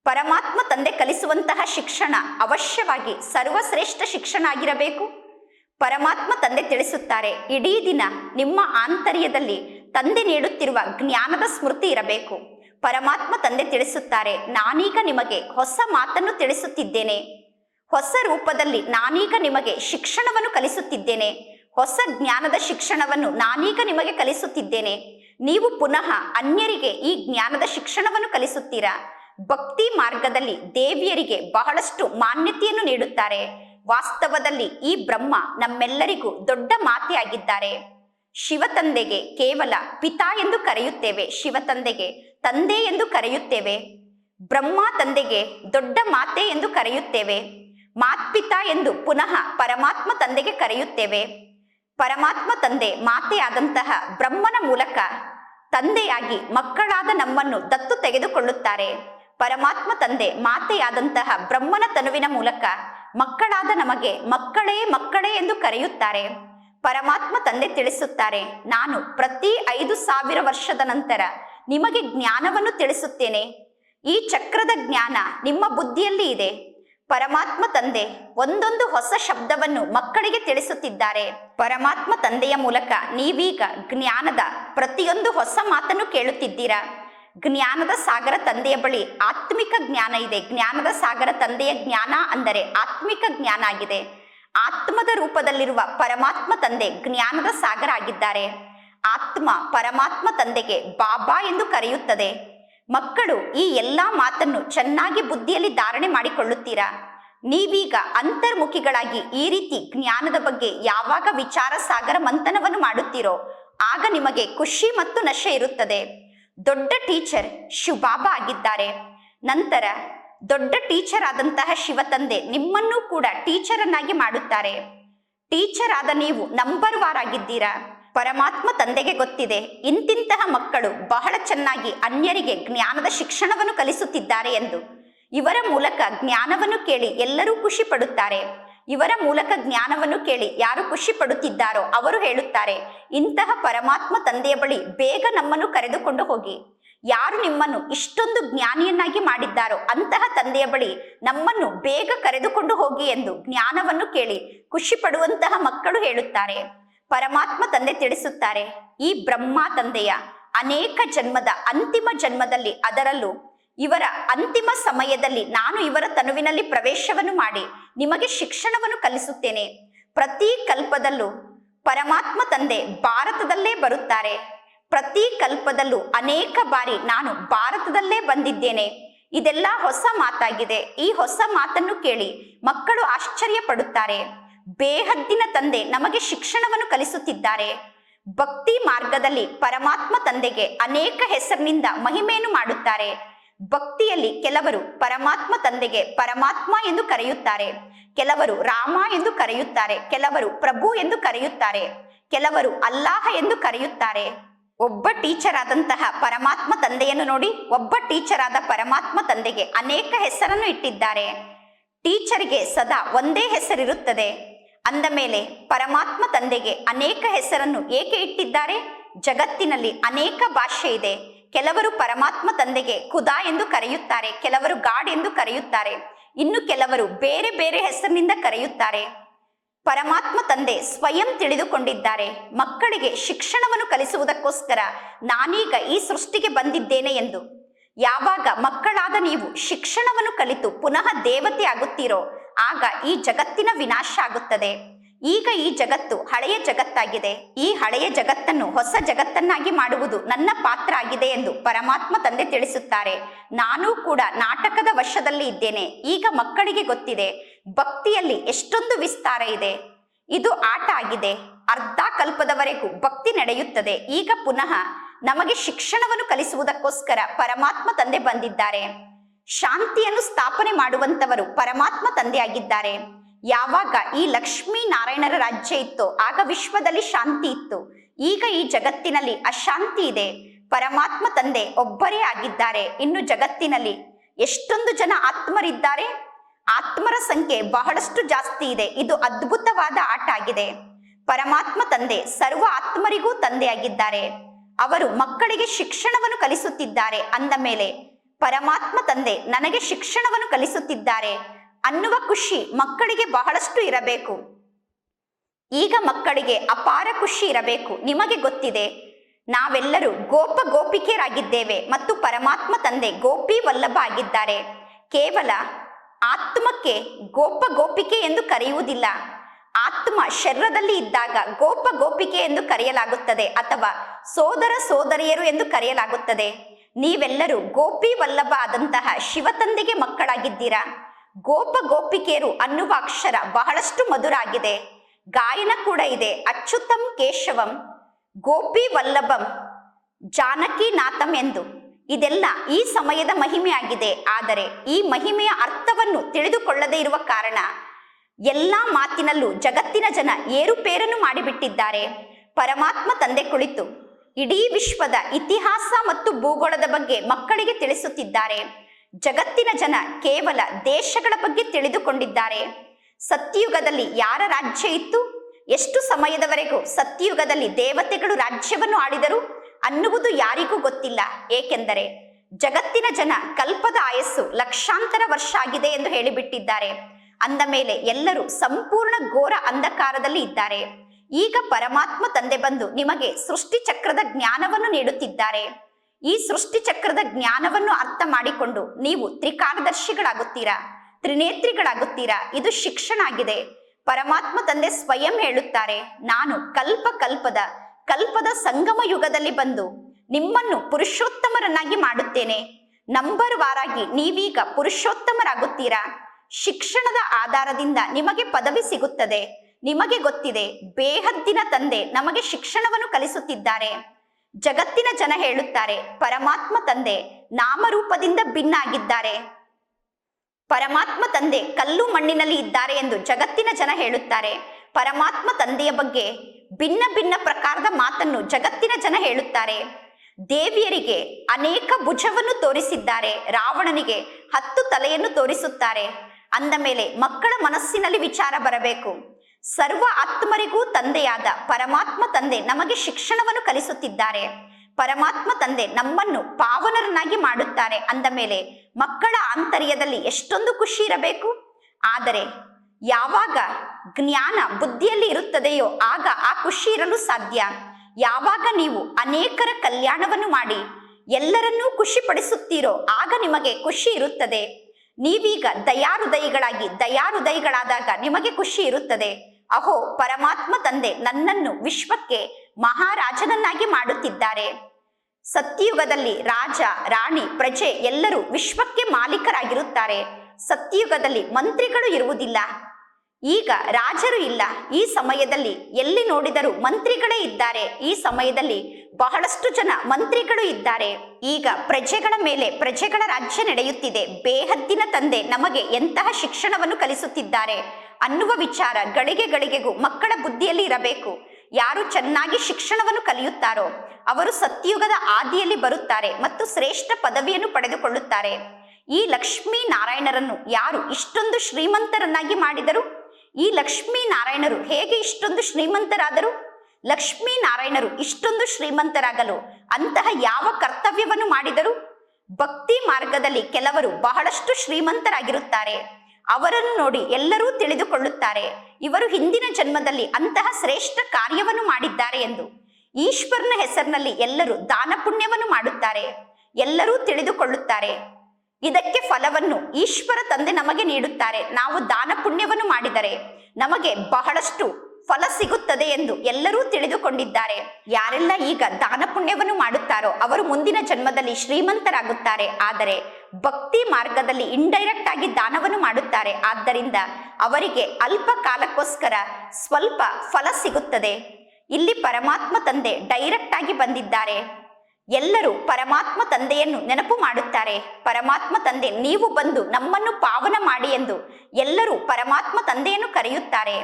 ಪರಮಾತ್ಮ ತಂದೆ ಕಲಿಸುವಂತಹ ಶಿಕ್ಷಣ ಅವಶ್ಯವಾಗಿ ಸರ್ವಶ್ರೇಷ್ಠ ಶಿಕ್ಷಣ ಆಗಿರಬೇಕು. ಪರಮಾತ್ಮ ತಂದೆ ತಿಳಿಸುತ್ತಾರೆ, ಇಡೀ ದಿನ ನಿಮ್ಮ ಆಂತರ್ಯದಲ್ಲಿ ತಂದೆ ನೀಡುತ್ತಿರುವ ಜ್ಞಾನದ ಸ್ಮೃತಿ ಇರಬೇಕು. ಪರಮಾತ್ಮ ತಂದೆ ತಿಳಿಸುತ್ತಾರೆ, ನಾನೀಗ ನಿಮಗೆ ಹೊಸ ಮಾತನ್ನು ತಿಳಿಸುತ್ತಿದ್ದೇನೆ. ಹೊಸ ರೂಪದಲ್ಲಿ ನಾನೀಗ ನಿಮಗೆ ಶಿಕ್ಷಣವನ್ನು ಕಲಿಸುತ್ತಿದ್ದೇನೆ. ಹೊಸ ಜ್ಞಾನದ ಶಿಕ್ಷಣವನ್ನು ನಾನೀಗ ನಿಮಗೆ ಕಲಿಸುತ್ತಿದ್ದೇನೆ. ನೀವು ಪುನಃ ಅನ್ಯರಿಗೆ ಈ ಜ್ಞಾನದ ಶಿಕ್ಷಣವನ್ನು ಕಲಿಸುತ್ತೀರಾ? ಭಕ್ತಿ ಮಾರ್ಗದಲ್ಲಿ ದೇವಿಯರಿಗೆ ಬಹಳಷ್ಟು ಮಾನ್ಯತೆಯನ್ನು ನೀಡುತ್ತಾರೆ. ವಾಸ್ತವದಲ್ಲಿ ಈ ಬ್ರಹ್ಮ ನಮ್ಮೆಲ್ಲರಿಗೂ ದೊಡ್ಡ ಮಾತೆಯಾಗಿದ್ದಾರೆ. ಶಿವತಂದೆಗೆ ಕೇವಲ ಪಿತಾ ಎಂದು ಕರೆಯುತ್ತೇವೆ, ಶಿವತಂದೆಗೆ ತಂದೆ ಎಂದು ಕರೆಯುತ್ತೇವೆ. ಬ್ರಹ್ಮ ತಂದೆಗೆ ದೊಡ್ಡ ಮಾತೆ ಎಂದು ಕರೆಯುತ್ತೇವೆ. ಮಾತ್ಪಿತಾ ಎಂದು ಪುನಃ ಪರಮಾತ್ಮ ತಂದೆಗೆ ಕರೆಯುತ್ತೇವೆ. ಪರಮಾತ್ಮ ತಂದೆ ಮಾತೆಯಾದಂತಹ ಬ್ರಹ್ಮನ ಮೂಲಕ ತಂದೆಯಾಗಿ ಮಕ್ಕಳಾದ ನಮ್ಮನ್ನು ದತ್ತು ತೆಗೆದುಕೊಳ್ಳುತ್ತಾರೆ. ಪರಮಾತ್ಮ ತಂದೆ, ಮಾತೆಯಾದಂತಹ ಬ್ರಹ್ಮನ ತನುವಿನ ಮೂಲಕ ಮಕ್ಕಳಾದ ನಮಗೆ ಮಕ್ಕಳೇ ಮಕ್ಕಳೇ ಎಂದು ಕರೆಯುತ್ತಾರೆ. ಪರಮಾತ್ಮ ತಂದೆ ತಿಳಿಸುತ್ತಾರೆ, ನಾನು ಪ್ರತಿ ಐದು ಸಾವಿರ ವರ್ಷದ ನಂತರ ನಿಮಗೆ ಜ್ಞಾನವನ್ನು ತಿಳಿಸುತ್ತೇನೆ. ಈ ಚಕ್ರದ ಜ್ಞಾನ ನಿಮ್ಮ ಬುದ್ಧಿಯಲ್ಲಿ ಇದೆ. ಪರಮಾತ್ಮ ತಂದೆ ಒಂದೊಂದು ಹೊಸ ಶಬ್ದವನ್ನು ಮಕ್ಕಳಿಗೆ ತಿಳಿಸುತ್ತಿದ್ದಾರೆ. ಪರಮಾತ್ಮ ತಂದೆಯ ಮೂಲಕ ನೀವೀಗ ಜ್ಞಾನದ ಪ್ರತಿಯೊಂದು ಹೊಸ ಮಾತನ್ನು ಕೇಳುತ್ತಿದ್ದೀರಾ? ಜ್ಞಾನದ ಸಾಗರ ತಂದೆಯ ಬಳಿ ಆತ್ಮಿಕ ಜ್ಞಾನ ಇದೆ. ಜ್ಞಾನದ ಸಾಗರ ತಂದೆಯ ಜ್ಞಾನ ಅಂದರೆ ಆತ್ಮಿಕ ಜ್ಞಾನ ಆಗಿದೆ. ಆತ್ಮದ ರೂಪದಲ್ಲಿರುವ ಪರಮಾತ್ಮ ತಂದೆ ಜ್ಞಾನದ ಸಾಗರ ಆಗಿದ್ದಾರೆ. ಆತ್ಮ ಪರಮಾತ್ಮ ತಂದೆಗೆ ಬಾಬಾ ಎಂದು ಕರೆಯುತ್ತದೆ. ಮಕ್ಕಳು ಈ ಎಲ್ಲ ಮಾತನ್ನು ಚೆನ್ನಾಗಿ ಬುದ್ಧಿಯಲ್ಲಿ ಧಾರಣೆ ಮಾಡಿಕೊಳ್ಳುತ್ತೀರಾ? ನೀವೀಗ ಅಂತರ್ಮುಖಿಗಳಾಗಿ ಈ ರೀತಿ ಜ್ಞಾನದ ಬಗ್ಗೆ ಯಾವಾಗ ವಿಚಾರ ಸಾಗರ ಮಂಥನವನ್ನು ಮಾಡುತ್ತೀರೋ, ಆಗ ನಿಮಗೆ ಖುಷಿ ಮತ್ತು ನಶೆ ಇರುತ್ತದೆ. ದೊಡ್ಡ ಟೀಚರ್ ಶಿವಬಾಬಾ ಆಗಿದ್ದಾರೆ. ನಂತರ ದೊಡ್ಡ ಟೀಚರ್ ಆದಂತಹ ಶಿವತಂದೆ ನಿಮ್ಮನ್ನು ಕೂಡ ಟೀಚರ್ ಅನ್ನಾಗಿ ಮಾಡುತ್ತಾರೆ. ಟೀಚರ್ ಆದ ನೀವು ನಂಬರ್ ವಾರ್ ಆಗಿದ್ದೀರಾ? ಪರಮಾತ್ಮ ತಂದೆಗೆ ಗೊತ್ತಿದೆ. ಇಂತಿಂತಹ ಮಕ್ಕಳು ಬಹಳ ಚೆನ್ನಾಗಿ ಅನ್ಯರಿಗೆ ಜ್ಞಾನದ ಶಿಕ್ಷಣವನ್ನು ಕಲಿಸುತ್ತಿದ್ದಾರೆ ಎಂದು. ಇವರ ಮೂಲಕ ಜ್ಞಾನವನ್ನು ಕೇಳಿ ಎಲ್ಲರೂ ಖುಷಿ ಪಡುತ್ತಾರೆ. ಇವರ ಮೂಲಕ ಜ್ಞಾನವನ್ನು ಕೇಳಿ ಯಾರು ಖುಷಿ ಪಡುತ್ತಿದ್ದಾರೋ ಅವರು ಹೇಳುತ್ತಾರೆ, ಇಂತಹ ಪರಮಾತ್ಮ ತಂದೆಯ ಬಳಿ ಬೇಗ ನಮ್ಮನ್ನು ಕರೆದುಕೊಂಡು ಹೋಗಿ. ಯಾರು ನಿಮ್ಮನ್ನು ಇಷ್ಟೊಂದು ಜ್ಞಾನಿಯನ್ನಾಗಿ ಮಾಡಿದ್ದಾರೋ ಅಂತಹ ತಂದೆಯ ಬಳಿ ನಮ್ಮನ್ನು ಬೇಗ ಕರೆದುಕೊಂಡು ಹೋಗಿ ಎಂದು ಜ್ಞಾನವನ್ನು ಕೇಳಿ ಖುಷಿ ಪಡುವಂತಹ ಮಕ್ಕಳು ಹೇಳುತ್ತಾರೆ. ಪರಮಾತ್ಮ ತಂದೆ ತಿಳಿಸುತ್ತಾರೆ, ಈ ಬ್ರಹ್ಮ ತಂದೆಯ ಅನೇಕ ಜನ್ಮದ ಅಂತಿಮ ಜನ್ಮದಲ್ಲಿ ಅದರಲ್ಲೂ ಇವರ ಅಂತಿಮ ಸಮಯದಲ್ಲಿ ನಾನು ಇವರ ತನುವಿನಲ್ಲಿ ಪ್ರವೇಶವನ್ನು ಮಾಡಿ ನಿಮಗೆ ಶಿಕ್ಷಣವನ್ನು ಕಲಿಸುತ್ತೇನೆ. ಪ್ರತಿ ಕಲ್ಪದಲ್ಲೂ ಪರಮಾತ್ಮ ತಂದೆ ಭಾರತದಲ್ಲೇ ಬರುತ್ತಾರೆ. ಪ್ರತಿ ಕಲ್ಪದಲ್ಲೂ ಅನೇಕ ಬಾರಿ ನಾನು ಭಾರತದಲ್ಲೇ ಬಂದಿದ್ದೇನೆ. ಇದೆಲ್ಲ ಹೊಸ ಮಾತಾಗಿದೆ. ಈ ಹೊಸ ಮಾತನ್ನು ಕೇಳಿ ಮಕ್ಕಳು ಆಶ್ಚರ್ಯ ಪಡುತ್ತಾರೆ ಬೇಹದ್ದಿನ ತಂದೆ ನಮಗೆ ಶಿಕ್ಷಣವನ್ನು ಕಲಿಸುತ್ತಿದ್ದಾರೆ. ಭಕ್ತಿ ಮಾರ್ಗದಲ್ಲಿ ಪರಮಾತ್ಮ ತಂದೆಗೆ ಅನೇಕ ಹೆಸರಿನಿಂದ ಮಹಿಮೆಯನ್ನು ಮಾಡುತ್ತಾರೆ. ಭಕ್ತಿಯಲ್ಲಿ ಕೆಲವರು ಪರಮಾತ್ಮ ತಂದೆಗೆ ಪರಮಾತ್ಮ ಎಂದು ಕರೆಯುತ್ತಾರೆ. ಕೆಲವರು ರಾಮ ಎಂದು ಕರೆಯುತ್ತಾರೆ. ಕೆಲವರು ಪ್ರಭು ಎಂದು ಕರೆಯುತ್ತಾರೆ. ಕೆಲವರು ಅಲ್ಲಾಹ ಎಂದು ಕರೆಯುತ್ತಾರೆ. ಒಬ್ಬ ಟೀಚರ್ ಆದಂತಹ ಪರಮಾತ್ಮ ತಂದೆಯನ್ನು ನೋಡಿ ಒಬ್ಬ ಟೀಚರ್ ಆದ ಪರಮಾತ್ಮ ತಂದೆಗೆ ಅನೇಕ ಹೆಸರನ್ನು ಇಟ್ಟಿದ್ದಾರೆ. ಟೀಚರ್ಗೆ ಸದಾ ಒಂದೇ ಹೆಸರಿರುತ್ತದೆ. ಅಂದ ಮೇಲೆ ಪರಮಾತ್ಮ ತಂದೆಗೆ ಅನೇಕ ಹೆಸರನ್ನು ಏಕೆ ಇಟ್ಟಿದ್ದಾರೆ? ಜಗತ್ತಿನಲ್ಲಿ ಅನೇಕ ಭಾಷೆ ಇದೆ. ಕೆಲವರು ಪರಮಾತ್ಮ ತಂದೆಗೆ ಖುದಾ ಎಂದು ಕರೆಯುತ್ತಾರೆ, ಕೆಲವರು ಗಾಡ್ ಎಂದು ಕರೆಯುತ್ತಾರೆ. ಇನ್ನು ಕೆಲವರು ಬೇರೆ ಬೇರೆ ಹೆಸರಿನಿಂದ ಕರೆಯುತ್ತಾರೆ. ಪರಮಾತ್ಮ ತಂದೆ ಸ್ವಯಂ ತಿಳಿದುಕೊಂಡಿದ್ದಾರೆ. ಮಕ್ಕಳಿಗೆ ಶಿಕ್ಷಣವನ್ನು ಕಲಿಸುವುದಕ್ಕೋಸ್ಕರ ನಾನೀಗ ಈ ಸೃಷ್ಟಿಗೆ ಬಂದಿದ್ದೇನೆ ಎಂದು. ಯಾವಾಗ ಮಕ್ಕಳಾದ ನೀವು ಶಿಕ್ಷಣವನ್ನು ಕಲಿತು ಪುನಃ ದೇವತೆ ಆಗುತ್ತೀರೋ, ಆಗ ಈ ಜಗತ್ತಿನ ವಿನಾಶ ಆಗುತ್ತದೆ. ಈಗ ಈ ಜಗತ್ತು ಹಳೆಯ ಜಗತ್ತಾಗಿದೆ. ಈ ಹಳೆಯ ಜಗತ್ತನ್ನು ಹೊಸ ಜಗತ್ತನ್ನಾಗಿ ಮಾಡುವುದು ನನ್ನ ಪಾತ್ರ ಆಗಿದೆ ಎಂದು ಪರಮಾತ್ಮ ತಂದೆ ತಿಳಿಸುತ್ತಾರೆ. ನಾನು ಕೂಡ ನಾಟಕದ ವಶದಲ್ಲಿ ಇದ್ದೇನೆ. ಈಗ ಮಕ್ಕಳಿಗೆ ಗೊತ್ತಿದೆ, ಭಕ್ತಿಯಲ್ಲಿ ಎಷ್ಟೊಂದು ವಿಸ್ತಾರ ಇದೆ. ಇದು ಆಟ ಆಗಿದೆ. ಅರ್ಧ ಕಲ್ಪದವರೆಗೂ ಭಕ್ತಿ ನಡೆಯುತ್ತದೆ. ಈಗ ಪುನಃ ನಮಗೆ ಶಿಕ್ಷಣವನ್ನು ಕಲಿಸುವುದಕ್ಕೋಸ್ಕರ ಪರಮಾತ್ಮ ತಂದೆ ಬಂದಿದ್ದಾರೆ. ಶಾಂತಿಯನ್ನು ಸ್ಥಾಪನೆ ಮಾಡುವಂತವರು ಪರಮಾತ್ಮ ತಂದೆ ಆಗಿದ್ದಾರೆ ಯಾವಾಗ ಈ ಲಕ್ಷ್ಮೀ ನಾರಾಯಣರ ರಾಜ್ಯ ಇತ್ತು, ಆಗ ವಿಶ್ವದಲ್ಲಿ ಶಾಂತಿ ಇತ್ತು. ಈಗ ಈ ಜಗತ್ತಿನಲ್ಲಿ ಅಶಾಂತಿ ಇದೆ. ಪರಮಾತ್ಮ ತಂದೆ ಒಬ್ಬರೇ ಆಗಿದ್ದಾರೆ. ಇನ್ನು ಜಗತ್ತಿನಲ್ಲಿ ಎಷ್ಟೊಂದು ಜನ ಆತ್ಮರಿದ್ದಾರೆ? ಆತ್ಮರ ಸಂಖ್ಯೆ ಬಹಳಷ್ಟು ಜಾಸ್ತಿ ಇದೆ. ಇದು ಅದ್ಭುತವಾದ ಆಟ ಆಗಿದೆ. ಪರಮಾತ್ಮ ತಂದೆ ಸರ್ವ ಆತ್ಮರಿಗೂ ತಂದೆಯಾಗಿದ್ದಾರೆ. ಅವರು ಮಕ್ಕಳಿಗೆ ಶಿಕ್ಷಣವನ್ನು ಕಲಿಸುತ್ತಿದ್ದಾರೆ ಅಂದ ಮೇಲೆ ಪರಮಾತ್ಮ ತಂದೆ ನನಗೆ ಶಿಕ್ಷಣವನ್ನು ಕಲಿಸುತ್ತಿದ್ದಾರೆ. ಅನ್ನುವ ಖುಷಿ ಮಕ್ಕಳಿಗೆ ಬಹಳಷ್ಟು ಇರಬೇಕು. ಈಗ ಮಕ್ಕಳಿಗೆ ಅಪಾರ ಖುಷಿ ಇರಬೇಕು. ನಿಮಗೆ ಗೊತ್ತಿದೆ, ನಾವೆಲ್ಲರೂ ಗೋಪ ಗೋಪಿಕೆಯರಾಗಿದ್ದೇವೆ ಮತ್ತು ಪರಮಾತ್ಮ ತಂದೆ ಗೋಪಿ ವಲ್ಲಭ ಆಗಿದ್ದಾರೆ. ಕೇವಲ ಆತ್ಮಕ್ಕೆ ಗೋಪ ಗೋಪಿಕೆ ಎಂದು ಕರೆಯುವುದಿಲ್ಲ. ಆತ್ಮ ಶರೀರದಲ್ಲಿ ಇದ್ದಾಗ ಗೋಪ ಗೋಪಿಕೆ ಎಂದು ಕರೆಯಲಾಗುತ್ತದೆ ಅಥವಾ ಸೋದರ ಸೋದರಿಯರು ಎಂದು ಕರೆಯಲಾಗುತ್ತದೆ. ನೀವೆಲ್ಲರೂ ಗೋಪಿ ವಲ್ಲಭ ಆದಂತಹ ಶಿವತಂದೆಗೆ ಮಕ್ಕಳಾಗಿದ್ದೀರಾ? ಗೋಪ ಗೋಪಿಕೆಯರು ಅನ್ನುವ ಅಕ್ಷರ ಬಹಳಷ್ಟು ಮಧುರಾಗಿದೆ. ಗಾಯನ ಕೂಡ ಇದೆ. ಅಚ್ಯುತಂ ಕೇಶವಂ, ಗೋಪಿ ವಲ್ಲಭಂ ಜಾನಕಿ ನಾಥಂ ಎಂದು. ಇದೆಲ್ಲ ಈ ಸಮಯದ ಮಹಿಮೆಯಾಗಿದೆ. ಆದರೆ ಈ ಮಹಿಮೆಯ ಅರ್ಥವನ್ನು ತಿಳಿದುಕೊಳ್ಳದೇ ಇರುವ ಕಾರಣ ಎಲ್ಲ ಮಾತಿನಲ್ಲೂ ಜಗತ್ತಿನ ಜನ ಏರುಪೇರನ್ನು ಮಾಡಿಬಿಟ್ಟಿದ್ದಾರೆ. ಪರಮಾತ್ಮ ತಂದೆ ಕುಳಿತು ಇಡೀ ವಿಶ್ವದ ಇತಿಹಾಸ ಮತ್ತು ಭೂಗೋಳದ ಬಗ್ಗೆ ಮಕ್ಕಳಿಗೆ ತಿಳಿಸುತ್ತಿದ್ದಾರೆ. ಜಗತ್ತಿನ ಜನ ಕೇವಲ ದೇಶಗಳ ಬಗ್ಗೆ ತಿಳಿದುಕೊಂಡಿದ್ದಾರೆ. ಸತ್ಯಯುಗದಲ್ಲಿ ಯಾರ ರಾಜ್ಯ ಇತ್ತು? ಎಷ್ಟು ಸಮಯದವರೆಗೂ ಸತ್ಯಯುಗದಲ್ಲಿ ದೇವತೆಗಳು ರಾಜ್ಯವನ್ನು ಆಳಿದರು ಅನ್ನುವುದು ಯಾರಿಗೂ ಗೊತ್ತಿಲ್ಲ. ಏಕೆಂದರೆ ಜಗತ್ತಿನ ಜನ ಕಲ್ಪದ ಆಯಸ್ಸು ಲಕ್ಷಾಂತರ ವರ್ಷ ಆಗಿದೆ ಎಂದು ಹೇಳಿಬಿಟ್ಟಿದ್ದಾರೆ. ಅಂದ ಮೇಲೆ ಎಲ್ಲರೂ ಸಂಪೂರ್ಣ ಘೋರ ಅಂಧಕಾರದಲ್ಲಿ ಇದ್ದಾರೆ. ಈಗ ಪರಮಾತ್ಮ ತಂದೆ ಬಂದು ನಿಮಗೆ ಸೃಷ್ಟಿ ಚಕ್ರದ ಜ್ಞಾನವನ್ನು ನೀಡುತ್ತಿದ್ದಾರೆ. ಈ ಸೃಷ್ಟಿ ಚಕ್ರದ ಜ್ಞಾನವನ್ನು ಅರ್ಥ ಮಾಡಿಕೊಂಡು ನೀವು ತ್ರಿಕಾಲದರ್ಶಿಗಳಾಗುತ್ತೀರಾ? ತ್ರಿನೇತ್ರಿಗಳಾಗುತ್ತೀರಾ? ಇದು ಶಿಕ್ಷಣ ಆಗಿದೆ ಪರಮಾತ್ಮ ತಂದೆ ಸ್ವಯಂ ಹೇಳುತ್ತಾರೆ, ನಾನು ಕಲ್ಪ ಕಲ್ಪದ ಕಲ್ಪದ ಸಂಗಮ ಯುಗದಲ್ಲಿ ಬಂದು ನಿಮ್ಮನ್ನು ಪುರುಷೋತ್ತಮರನ್ನಾಗಿ ಮಾಡುತ್ತೇನೆ. ನಂಬರ್ ವಾರಾಗಿ ನೀವೀಗ ಪುರುಷೋತ್ತಮರಾಗುತ್ತೀರಾ? ಶಿಕ್ಷಣದ ಆಧಾರದಿಂದ ನಿಮಗೆ ಪದವಿ ಸಿಗುತ್ತದೆ. ನಿಮಗೆ ಗೊತ್ತಿದೆ, ಬೇಹದ್ದಿನ ತಂದೆ ನಮಗೆ ಶಿಕ್ಷಣವನ್ನು ಕಲಿಸುತ್ತಿದ್ದಾರೆ. ಜಗತ್ತಿನ ಜನ ಹೇಳುತ್ತಾರೆ, ಪರಮಾತ್ಮ ತಂದೆ ನಾಮರೂಪದಿಂದ ಭಿನ್ನ ಆಗಿದ್ದಾರೆ ಪರಮಾತ್ಮ ತಂದೆ ಕಲ್ಲು ಮಣ್ಣಿನಲ್ಲಿ ಇದ್ದಾರೆ ಎಂದು ಜಗತ್ತಿನ ಜನ ಹೇಳುತ್ತಾರೆ. ಪರಮಾತ್ಮ ತಂದೆಯ ಬಗ್ಗೆ ಭಿನ್ನ ಭಿನ್ನ ಪ್ರಕಾರದ ಮಾತನ್ನು ಜಗತ್ತಿನ ಜನ ಹೇಳುತ್ತಾರೆ. ದೇವಿಯರಿಗೆ ಅನೇಕ ಭುಜವನ್ನು ತೋರಿಸಿದ್ದಾರೆ, ರಾವಣನಿಗೆ ಹತ್ತು ತಲೆಯನ್ನು ತೋರಿಸುತ್ತಾರೆ. ಅಂದ ಮೇಲೆ ಮಕ್ಕಳ ಮನಸ್ಸಿನಲ್ಲಿ ವಿಚಾರ ಬರಬೇಕು. ಸರ್ವ ಆತ್ಮರಿಗೂ ತಂದೆಯಾದ ಪರಮಾತ್ಮ ತಂದೆ ನಮಗೆ ಶಿಕ್ಷಣವನ್ನು ಕಲಿಸುತ್ತಿದ್ದಾರೆ. ಪರಮಾತ್ಮ ತಂದೆ ನಮ್ಮನ್ನು ಪಾವನರನ್ನಾಗಿ ಮಾಡುತ್ತಾರೆ. ಅಂದ ಮೇಲೆ ಮಕ್ಕಳ ಆಂತರ್ಯದಲ್ಲಿ ಎಷ್ಟೊಂದು ಖುಷಿ ಇರಬೇಕು? ಆದರೆ ಯಾವಾಗ ಜ್ಞಾನ ಬುದ್ಧಿಯಲ್ಲಿ ಇರುತ್ತದೆಯೋ ಆಗ ಆ ಖುಷಿ ಇರಲು ಸಾಧ್ಯ. ಯಾವಾಗ ನೀವು ಅನೇಕರ ಕಲ್ಯಾಣವನ್ನು ಮಾಡಿ ಎಲ್ಲರನ್ನೂ ಖುಷಿಪಡಿಸುತ್ತೀರೋ ಆಗ ನಿಮಗೆ ಖುಷಿ ಇರುತ್ತದೆ. ನೀವೀಗ ದಯಾರುದಯಿಗಳಾಗಿ ದಯಾರುದಯಿಗಳಾದಾಗ ನಿಮಗೆ ಖುಷಿ ಇರುತ್ತದೆ. ಅಹೋ, ಪರಮಾತ್ಮ ತಂದೆ, ನನ್ನನ್ನು ವಿಶ್ವಕ್ಕೆ ಮಹಾರಾಜನನ್ನಾಗಿ ಮಾಡುತ್ತಿದ್ದಾರೆ. ಸತ್ಯಯುಗದಲ್ಲಿ ರಾಜ, ರಾಣಿ, ಪ್ರಜೆ ಎಲ್ಲರೂ ವಿಶ್ವಕ್ಕೆ ಮಾಲೀಕರಾಗಿರುತ್ತಾರೆ. ಸತ್ಯಯುಗದಲ್ಲಿ ಮಂತ್ರಿಗಳು ಇರುವುದಿಲ್ಲ. ಈಗ ರಾಜರು ಇಲ್ಲ. ಈ ಸಮಯದಲ್ಲಿ ಎಲ್ಲಿ ನೋಡಿದರೂ ಮಂತ್ರಿಗಳೇ ಇದ್ದಾರೆ. ಈ ಸಮಯದಲ್ಲಿ ಬಹಳಷ್ಟು ಜನ ಮಂತ್ರಿಗಳು ಇದ್ದಾರೆ. ಈಗ ಪ್ರಜೆಗಳ ಮೇಲೆ ಪ್ರಜೆಗಳ ರಾಜ್ಯ ನಡೆಯುತ್ತಿದೆ. ಬೇಹದ್ದಿನ ತಂದೆ ನಮಗೆ ಎಂತಹ ಶಿಕ್ಷಣವನ್ನು ಕಲಿಸುತ್ತಿದ್ದಾರೆ? ಅನ್ನುವ ವಿಚಾರ ಗಳಿಗೆ ಗಳಿಗೆಗೂ ಮಕ್ಕಳ ಬುದ್ಧಿಯಲ್ಲಿ ಇರಬೇಕು. ಯಾರು ಚೆನ್ನಾಗಿ ಶಿಕ್ಷಣವನ್ನು ಕಲಿಯುತ್ತಾರೋ ಅವರು ಸತ್ಯಯುಗದ ಆದಿಯಲ್ಲಿ ಬರುತ್ತಾರೆ ಮತ್ತು ಶ್ರೇಷ್ಠ ಪದವಿಯನ್ನು ಪಡೆದುಕೊಳ್ಳುತ್ತಾರೆ. ಈ ಲಕ್ಷ್ಮೀ ನಾರಾಯಣರನ್ನು ಯಾರು ಇಷ್ಟೊಂದು ಶ್ರೀಮಂತರನ್ನಾಗಿ ಮಾಡಿದರು? ಈ ಲಕ್ಷ್ಮೀ ನಾರಾಯಣರು ಹೇಗೆ ಇಷ್ಟೊಂದು ಶ್ರೀಮಂತರಾದರು? ಲಕ್ಷ್ಮೀ ನಾರಾಯಣರು ಇಷ್ಟೊಂದು ಶ್ರೀಮಂತರಾಗಲು ಅಂತಹ ಯಾವ ಕರ್ತವ್ಯವನ್ನು ಮಾಡಿದರು? ಭಕ್ತಿ ಮಾರ್ಗದಲ್ಲಿ ಕೆಲವರು ಬಹಳಷ್ಟು ಶ್ರೀಮಂತರಾಗಿರುತ್ತಾರೆ. ಅವರನ್ನು ನೋಡಿ ಎಲ್ಲರೂ ತಿಳಿದುಕೊಳ್ಳುತ್ತಾರೆ. ಇವರು ಹಿಂದಿನ ಜನ್ಮದಲ್ಲಿ ಅಂತಹ ಶ್ರೇಷ್ಠ ಕಾರ್ಯವನ್ನು ಮಾಡಿದ್ದಾರೆ ಎಂದು. ಈಶ್ವರನ ಹೆಸರಿನಲ್ಲಿ ಎಲ್ಲರೂ ದಾನ ಪುಣ್ಯವನ್ನು ಮಾಡುತ್ತಾರೆ. ಎಲ್ಲರೂ ತಿಳಿದುಕೊಳ್ಳುತ್ತಾರೆ. ಇದಕ್ಕೆ ಫಲವನ್ನು ಈಶ್ವರ ತಂದೆ ನಮಗೆ ನೀಡುತ್ತಾರೆ. ನಾವು ದಾನ ಪುಣ್ಯವನ್ನು ಮಾಡಿದರೆ ನಮಗೆ ಬಹಳಷ್ಟು ಫಲ ಸಿಗುತ್ತದೆ ಎಂದು ಎಲ್ಲರೂ ತಿಳಿದುಕೊಂಡಿದ್ದಾರೆ. ಯಾರೆಲ್ಲ ಈಗ ದಾನ ಪುಣ್ಯವನ್ನು ಮಾಡುತ್ತಾರೋ ಅವರು ಮುಂದಿನ ಜನ್ಮದಲ್ಲಿ ಶ್ರೀಮಂತರಾಗುತ್ತಾರೆ. ಆದರೆ ಭಕ್ತಿ ಮಾರ್ಗದಲ್ಲಿ ಇಂಡೈರೆಕ್ಟ್ ಆಗಿ ದಾನವನ್ನು ಮಾಡುತ್ತಾರೆ. ಆದ್ದರಿಂದ ಅವರಿಗೆ ಅಲ್ಪ ಕಾಲಕ್ಕೋಸ್ಕರ ಸ್ವಲ್ಪ ಫಲ ಸಿಗುತ್ತದೆ. ಇಲ್ಲಿ ಪರಮಾತ್ಮ ತಂದೆ ಡೈರೆಕ್ಟ್ ಆಗಿ ಬಂದಿದ್ದಾರೆ. ಎಲ್ಲರೂ ಪರಮಾತ್ಮ ತಂದೆಯನ್ನು ನೆನಪು ಮಾಡುತ್ತಾರೆ. ಪರಮಾತ್ಮ ತಂದೆ, ನೀವು ಬಂದು ನಮ್ಮನ್ನು ಪಾವನ ಮಾಡಿ ಎಂದು ಎಲ್ಲರೂ ಪರಮಾತ್ಮ ತಂದೆಯನ್ನು ಕರೆಯುತ್ತಾರೆ.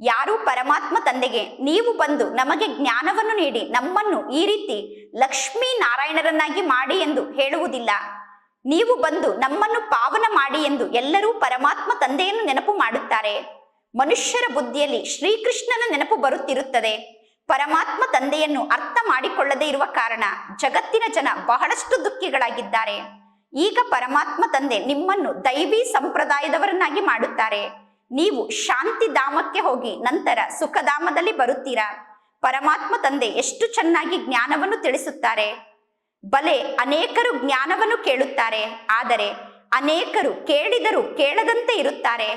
ಯಾರು ಪರಮಾತ್ಮ ತಂದೆಗೆ, ನೀವು ಬಂದು ನಮಗೆ ಜ್ಞಾನವನ್ನು ನೀಡಿ ನಮ್ಮನ್ನು ಈ ರೀತಿ ಲಕ್ಷ್ಮೀ ನಾರಾಯಣರನ್ನಾಗಿ ಮಾಡಿ ಎಂದು ಹೇಳುವುದಿಲ್ಲ. ನೀವು ಬಂದು ನಮ್ಮನ್ನು ಪಾವನ ಮಾಡಿ ಎಂದು ಎಲ್ಲರೂ ಪರಮಾತ್ಮ ತಂದೆಯನ್ನು ನೆನಪು ಮಾಡುತ್ತಾರೆ. ಮನುಷ್ಯರ ಬುದ್ಧಿಯಲ್ಲಿ ಶ್ರೀಕೃಷ್ಣನ ನೆನಪು ಬರುತ್ತಿರುತ್ತದೆ. ಪರಮಾತ್ಮ ತಂದೆಯನ್ನು ಅರ್ಥ ಮಾಡಿಕೊಳ್ಳದೇ ಇರುವ ಕಾರಣ ಜಗತ್ತಿನ ಜನ ಬಹಳಷ್ಟು ದುಃಖಿಗಳಾಗಿದ್ದಾರೆ. ಈಗ ಪರಮಾತ್ಮ ತಂದೆ ನಿಮ್ಮನ್ನು ದೈವಿ ಸಂಪ್ರದಾಯದವರನ್ನಾಗಿ ಮಾಡುತ್ತಾರೆ. ನೀವು ಶಾಂತಿ ಧಾಮಕ್ಕೆ ಹೋಗಿ ನಂತರ ಸುಖಧಾಮದಲ್ಲಿ ಬರುತ್ತೀರಾ? ಪರಮಾತ್ಮ ತಂದೆ ಎಷ್ಟು ಚೆನ್ನಾಗಿ ಜ್ಞಾನವನ್ನು ತಿಳಿಸುತ್ತಾರೆ. ಬಲೆ ಅನೇಕರು ಜ್ಞಾನವನ್ನು ಕೇಳುತ್ತಾರೆ, ಆದರೆ ಅನೇಕರು ಕೇಳಿದರೂ ಕೇಳದಂತೆ ಇರುತ್ತಾರೆ.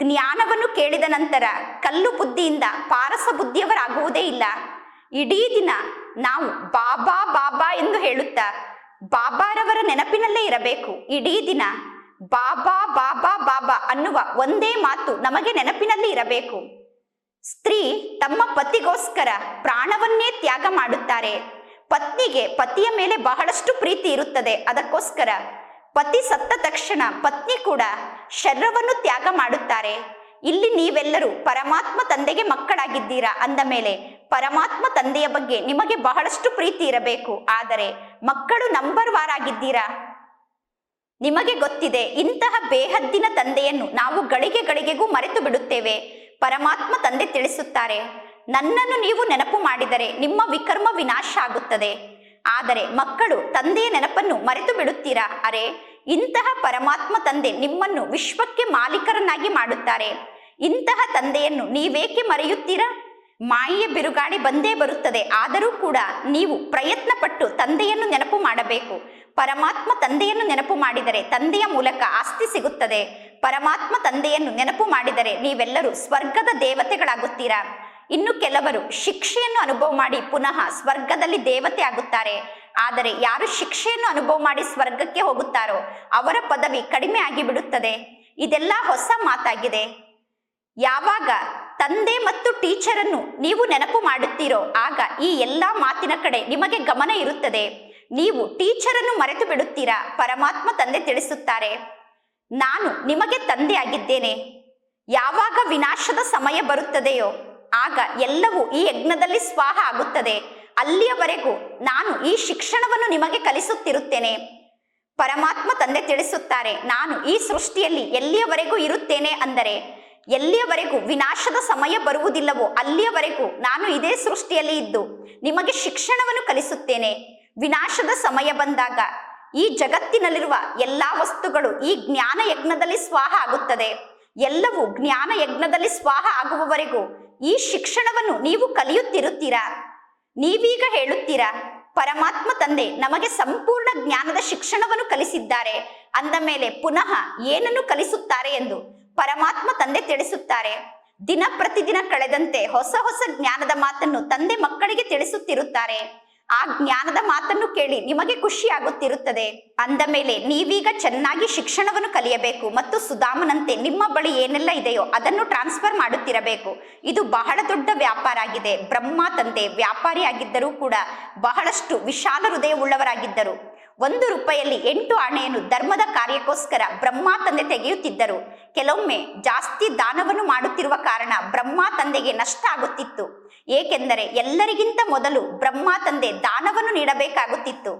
ಜ್ಞಾನವನ್ನು ಕೇಳಿದ ನಂತರ ಕಲ್ಲು ಬುದ್ಧಿಯಿಂದ ಪಾರಸ ಬುದ್ಧಿಯವರಾಗುವುದೇ ಇಲ್ಲ. ಇಡೀ ದಿನ ನಾವು ಬಾಬಾ ಬಾಬಾ ಎಂದು ಹೇಳುತ್ತಾ, ಬಾಬಾರವರ ನೆನಪಿನಲ್ಲೇ ಇರಬೇಕು. ಇಡೀ ದಿನ ಬಾಬಾ ಬಾಬಾ ಬಾಬಾ ಅನ್ನುವ ಒಂದೇ ಮಾತು ನಮಗೆ ನೆನಪಿನಲ್ಲಿ ಇರಬೇಕು. ಸ್ತ್ರೀ ತಮ್ಮ ಪತಿಗೋಸ್ಕರ ಪ್ರಾಣವನ್ನೇ ತ್ಯಾಗ ಮಾಡುತ್ತಾರೆ. ಪತ್ನಿಗೆ, ಪತಿಯ ಮೇಲೆ ಬಹಳಷ್ಟು ಪ್ರೀತಿ ಇರುತ್ತದೆ. ಅದಕ್ಕೋಸ್ಕರ ಪತಿ ಸತ್ತ ತಕ್ಷಣ ಪತ್ನಿ ಕೂಡ ಶರೀರವನ್ನು ತ್ಯಾಗ ಮಾಡುತ್ತಾರೆ. ಇಲ್ಲಿ ನೀವೆಲ್ಲರೂ ಪರಮಾತ್ಮ ತಂದೆಗೆ ಮಕ್ಕಳಾಗಿದ್ದೀರಾ? ಅಂದ ಮೇಲೆ ಪರಮಾತ್ಮ ತಂದೆಯ ಬಗ್ಗೆ ನಿಮಗೆ ಬಹಳಷ್ಟು ಪ್ರೀತಿ ಇರಬೇಕು. ಆದರೆ ಮಕ್ಕಳು ನಂಬರ್ ವಾರ್ ಆಗಿದ್ದೀರಾ? ನಿಮಗೆ ಗೊತ್ತಿದೆ, ಇಂತಹ ಬೇಹದ್ದಿನ ತಂದೆಯನ್ನು ನಾವು ಗಳಿಗೆ ಗಳಿಗೆಗೂ ಮರೆತು ಬಿಡುತ್ತೇವೆ. ಪರಮಾತ್ಮ ತಂದೆ ತಿಳಿಸುತ್ತಾರೆ ನನ್ನನ್ನು ನೀವು ನೆನಪು ಮಾಡಿದರೆ ನಿಮ್ಮ ವಿಕರ್ಮ ವಿನಾಶ ಆಗುತ್ತದೆ. ಆದರೆ ಮಕ್ಕಳು ತಂದೆಯ ನೆನಪನ್ನು ಮರೆತು ಬಿಡುತ್ತೀರಾ? ಅರೆ, ಇಂತಹ ಪರಮಾತ್ಮ ತಂದೆ ನಿಮ್ಮನ್ನು ವಿಶ್ವಕ್ಕೆ ಮಾಲೀಕರನ್ನಾಗಿ ಮಾಡುತ್ತಾರೆ. ಇಂತಹ ತಂದೆಯನ್ನು ನೀವೇಕೆ ಮರೆಯುತ್ತೀರಾ? ಮಾಯಿಯ ಬಿರುಗಾಳಿ ಬಂದೇ ಬರುತ್ತದೆ. ಆದರೂ ಕೂಡ ನೀವು ಪ್ರಯತ್ನ ಪಟ್ಟು ತಂದೆಯನ್ನು ನೆನಪು ಮಾಡಬೇಕು. ಪರಮಾತ್ಮ ತಂದೆಯನ್ನು ನೆನಪು ಮಾಡಿದರೆ ತಂದೆಯ ಮೂಲಕ ಆಸ್ತಿ ಸಿಗುತ್ತದೆ. ಪರಮಾತ್ಮ ತಂದೆಯನ್ನು ನೆನಪು ಮಾಡಿದರೆ ನೀವೆಲ್ಲರೂ ಸ್ವರ್ಗದ ದೇವತೆಗಳಾಗುತ್ತೀರಾ? ಇನ್ನು ಕೆಲವರು ಶಿಕ್ಷೆಯನ್ನು ಅನುಭವ ಮಾಡಿ ಪುನಃ ಸ್ವರ್ಗದಲ್ಲಿ ದೇವತೆ ಆಗುತ್ತಾರೆ. ಆದರೆ ಯಾರು ಶಿಕ್ಷೆಯನ್ನು ಅನುಭವ ಮಾಡಿ ಸ್ವರ್ಗಕ್ಕೆ ಹೋಗುತ್ತಾರೋ ಅವರ ಪದವಿ ಕಡಿಮೆ ಆಗಿಬಿಡುತ್ತದೆ. ಇದೆಲ್ಲ ಹೊಸ ಮಾತಾಗಿದೆ. ಯಾವಾಗ ತಂದೆ ಮತ್ತು ಟೀಚರನ್ನು ನೀವು ನೆನಪು ಮಾಡುತ್ತೀರೋ ಆಗ ಈ ಎಲ್ಲ ಮಾತಿನ ಕಡೆ ನಿಮಗೆ ಗಮನ ಇರುತ್ತದೆ. ನೀವು ಟೀಚರನ್ನು ಮರೆತು ಬಿಡುತ್ತೀರಾ? ಪರಮಾತ್ಮ ತಂದೆ ತಿಳಿಸುತ್ತಾರೆ. ನಾನು ನಿಮಗೆ ತಂದೆಯಾಗಿದ್ದೇನೆ. ಯಾವಾಗ ವಿನಾಶದ ಸಮಯ ಬರುತ್ತದೆಯೋ ಆಗ ಎಲ್ಲವೂ ಈ ಯಜ್ಞದಲ್ಲಿ ಸ್ವಾಹ ಆಗುತ್ತದೆ. ಅಲ್ಲಿಯವರೆಗೂ ನಾನು ಈ ಶಿಕ್ಷಣವನ್ನು ನಿಮಗೆ ಕಲಿಸುತ್ತಿರುತ್ತೇನೆ. ಪರಮಾತ್ಮ ತಂದೆ ತಿಳಿಸುತ್ತಾರೆ, ನಾನು ಈ ಸೃಷ್ಟಿಯಲ್ಲಿ ಎಲ್ಲಿಯವರೆಗೂ ಇರುತ್ತೇನೆ ಅಂದರೆ, ಎಲ್ಲಿಯವರೆಗೂ ವಿನಾಶದ ಸಮಯ ಬರುವುದಿಲ್ಲವೋ ಅಲ್ಲಿಯವರೆಗೂ ನಾನು ಇದೇ ಸೃಷ್ಟಿಯಲ್ಲಿ ಇದ್ದು, ನಿಮಗೆ ಶಿಕ್ಷಣವನ್ನು ಕಲಿಸುತ್ತೇನೆ. ವಿನಾಶದ ಸಮಯ ಬಂದಾಗ ಈ ಜಗತ್ತಿನಲ್ಲಿರುವ ಎಲ್ಲಾ ವಸ್ತುಗಳು ಈ ಜ್ಞಾನ ಯಜ್ಞದಲ್ಲಿ ಸ್ವಾಹ ಆಗುತ್ತದೆ. ಎಲ್ಲವೂ ಜ್ಞಾನ ಯಜ್ಞದಲ್ಲಿ ಸ್ವಾಹ ಆಗುವವರೆಗೂ ಈ ಶಿಕ್ಷಣವನ್ನು ನೀವು ಕಲಿಯುತ್ತಿರುತ್ತೀರಾ? ನೀವೀಗ ಹೇಳುತ್ತೀರಾ, ಪರಮಾತ್ಮ ತಂದೆ ನಮಗೆ ಸಂಪೂರ್ಣ ಜ್ಞಾನದ ಶಿಕ್ಷಣವನ್ನು ಕಲಿಸಿದ್ದಾರೆ, ಅಂದ ಮೇಲೆ ಪುನಃ ಏನನ್ನು ಕಲಿಸುತ್ತಾರೆ ಎಂದು ಪರಮಾತ್ಮ ತಂದೆ ತಿಳಿಸುತ್ತಾರೆ. ದಿನ ಪ್ರತಿದಿನ ಕಳೆದಂತೆ ಹೊಸ ಹೊಸ ಜ್ಞಾನದ ಮಾತನ್ನು ತಂದೆ ಮಕ್ಕಳಿಗೆ ತಿಳಿಸುತ್ತಿರುತ್ತಾರೆ. ಆ ಜ್ಞಾನದ ಮಾತನ್ನು ಕೇಳಿ ನಿಮಗೆ ಖುಷಿಯಾಗುತ್ತಿರುತ್ತದೆ ಅಂದ ಮೇಲೆ ನೀವೀಗ ಚೆನ್ನಾಗಿ ಶಿಕ್ಷಣವನ್ನು ಕಲಿಯಬೇಕು ಮತ್ತು ಸುಧಾಮನಂತೆ ನಿಮ್ಮ ಬಳಿ ಏನೆಲ್ಲ ಇದೆಯೋ ಅದನ್ನು ಟ್ರಾನ್ಸ್ಫರ್ ಮಾಡುತ್ತಿರಬೇಕು. ಇದು ಬಹಳ ದೊಡ್ಡ ವ್ಯಾಪಾರ ಆಗಿದೆ. ಬ್ರಹ್ಮ ತಂದೆ ವ್ಯಾಪಾರಿ ಆಗಿದ್ದರೂ ಕೂಡ ಬಹಳಷ್ಟು ವಿಶಾಲ ಹೃದಯವುಳ್ಳವರಾಗಿದ್ದರು. ಒಂದು ರೂಪಾಯಿಯಲ್ಲಿ ಎಂಟು ಆಣೆಯನ್ನು ಧರ್ಮದ ಕಾರ್ಯಕ್ಕೋಸ್ಕರ ಬ್ರಹ್ಮ ತಂದೆ ತೆಗೆಯುತ್ತಿದ್ದರು. ಕೆಲವೊಮ್ಮೆ ಜಾಸ್ತಿ ದಾನವನ್ನು ಮಾಡುತ್ತಿರುವ ಕಾರಣ ಬ್ರಹ್ಮ ತಂದೆಗೆ ನಷ್ಟ ಆಗುತ್ತಿತ್ತು. ಏಕೆಂದರೆ ಎಲ್ಲರಿಗಿಂತ ಮೊದಲು ಬ್ರಹ್ಮ ತಂದೆ ದಾನವನ್ನು ನೀಡಬೇಕಾಗುತ್ತಿತ್ತು.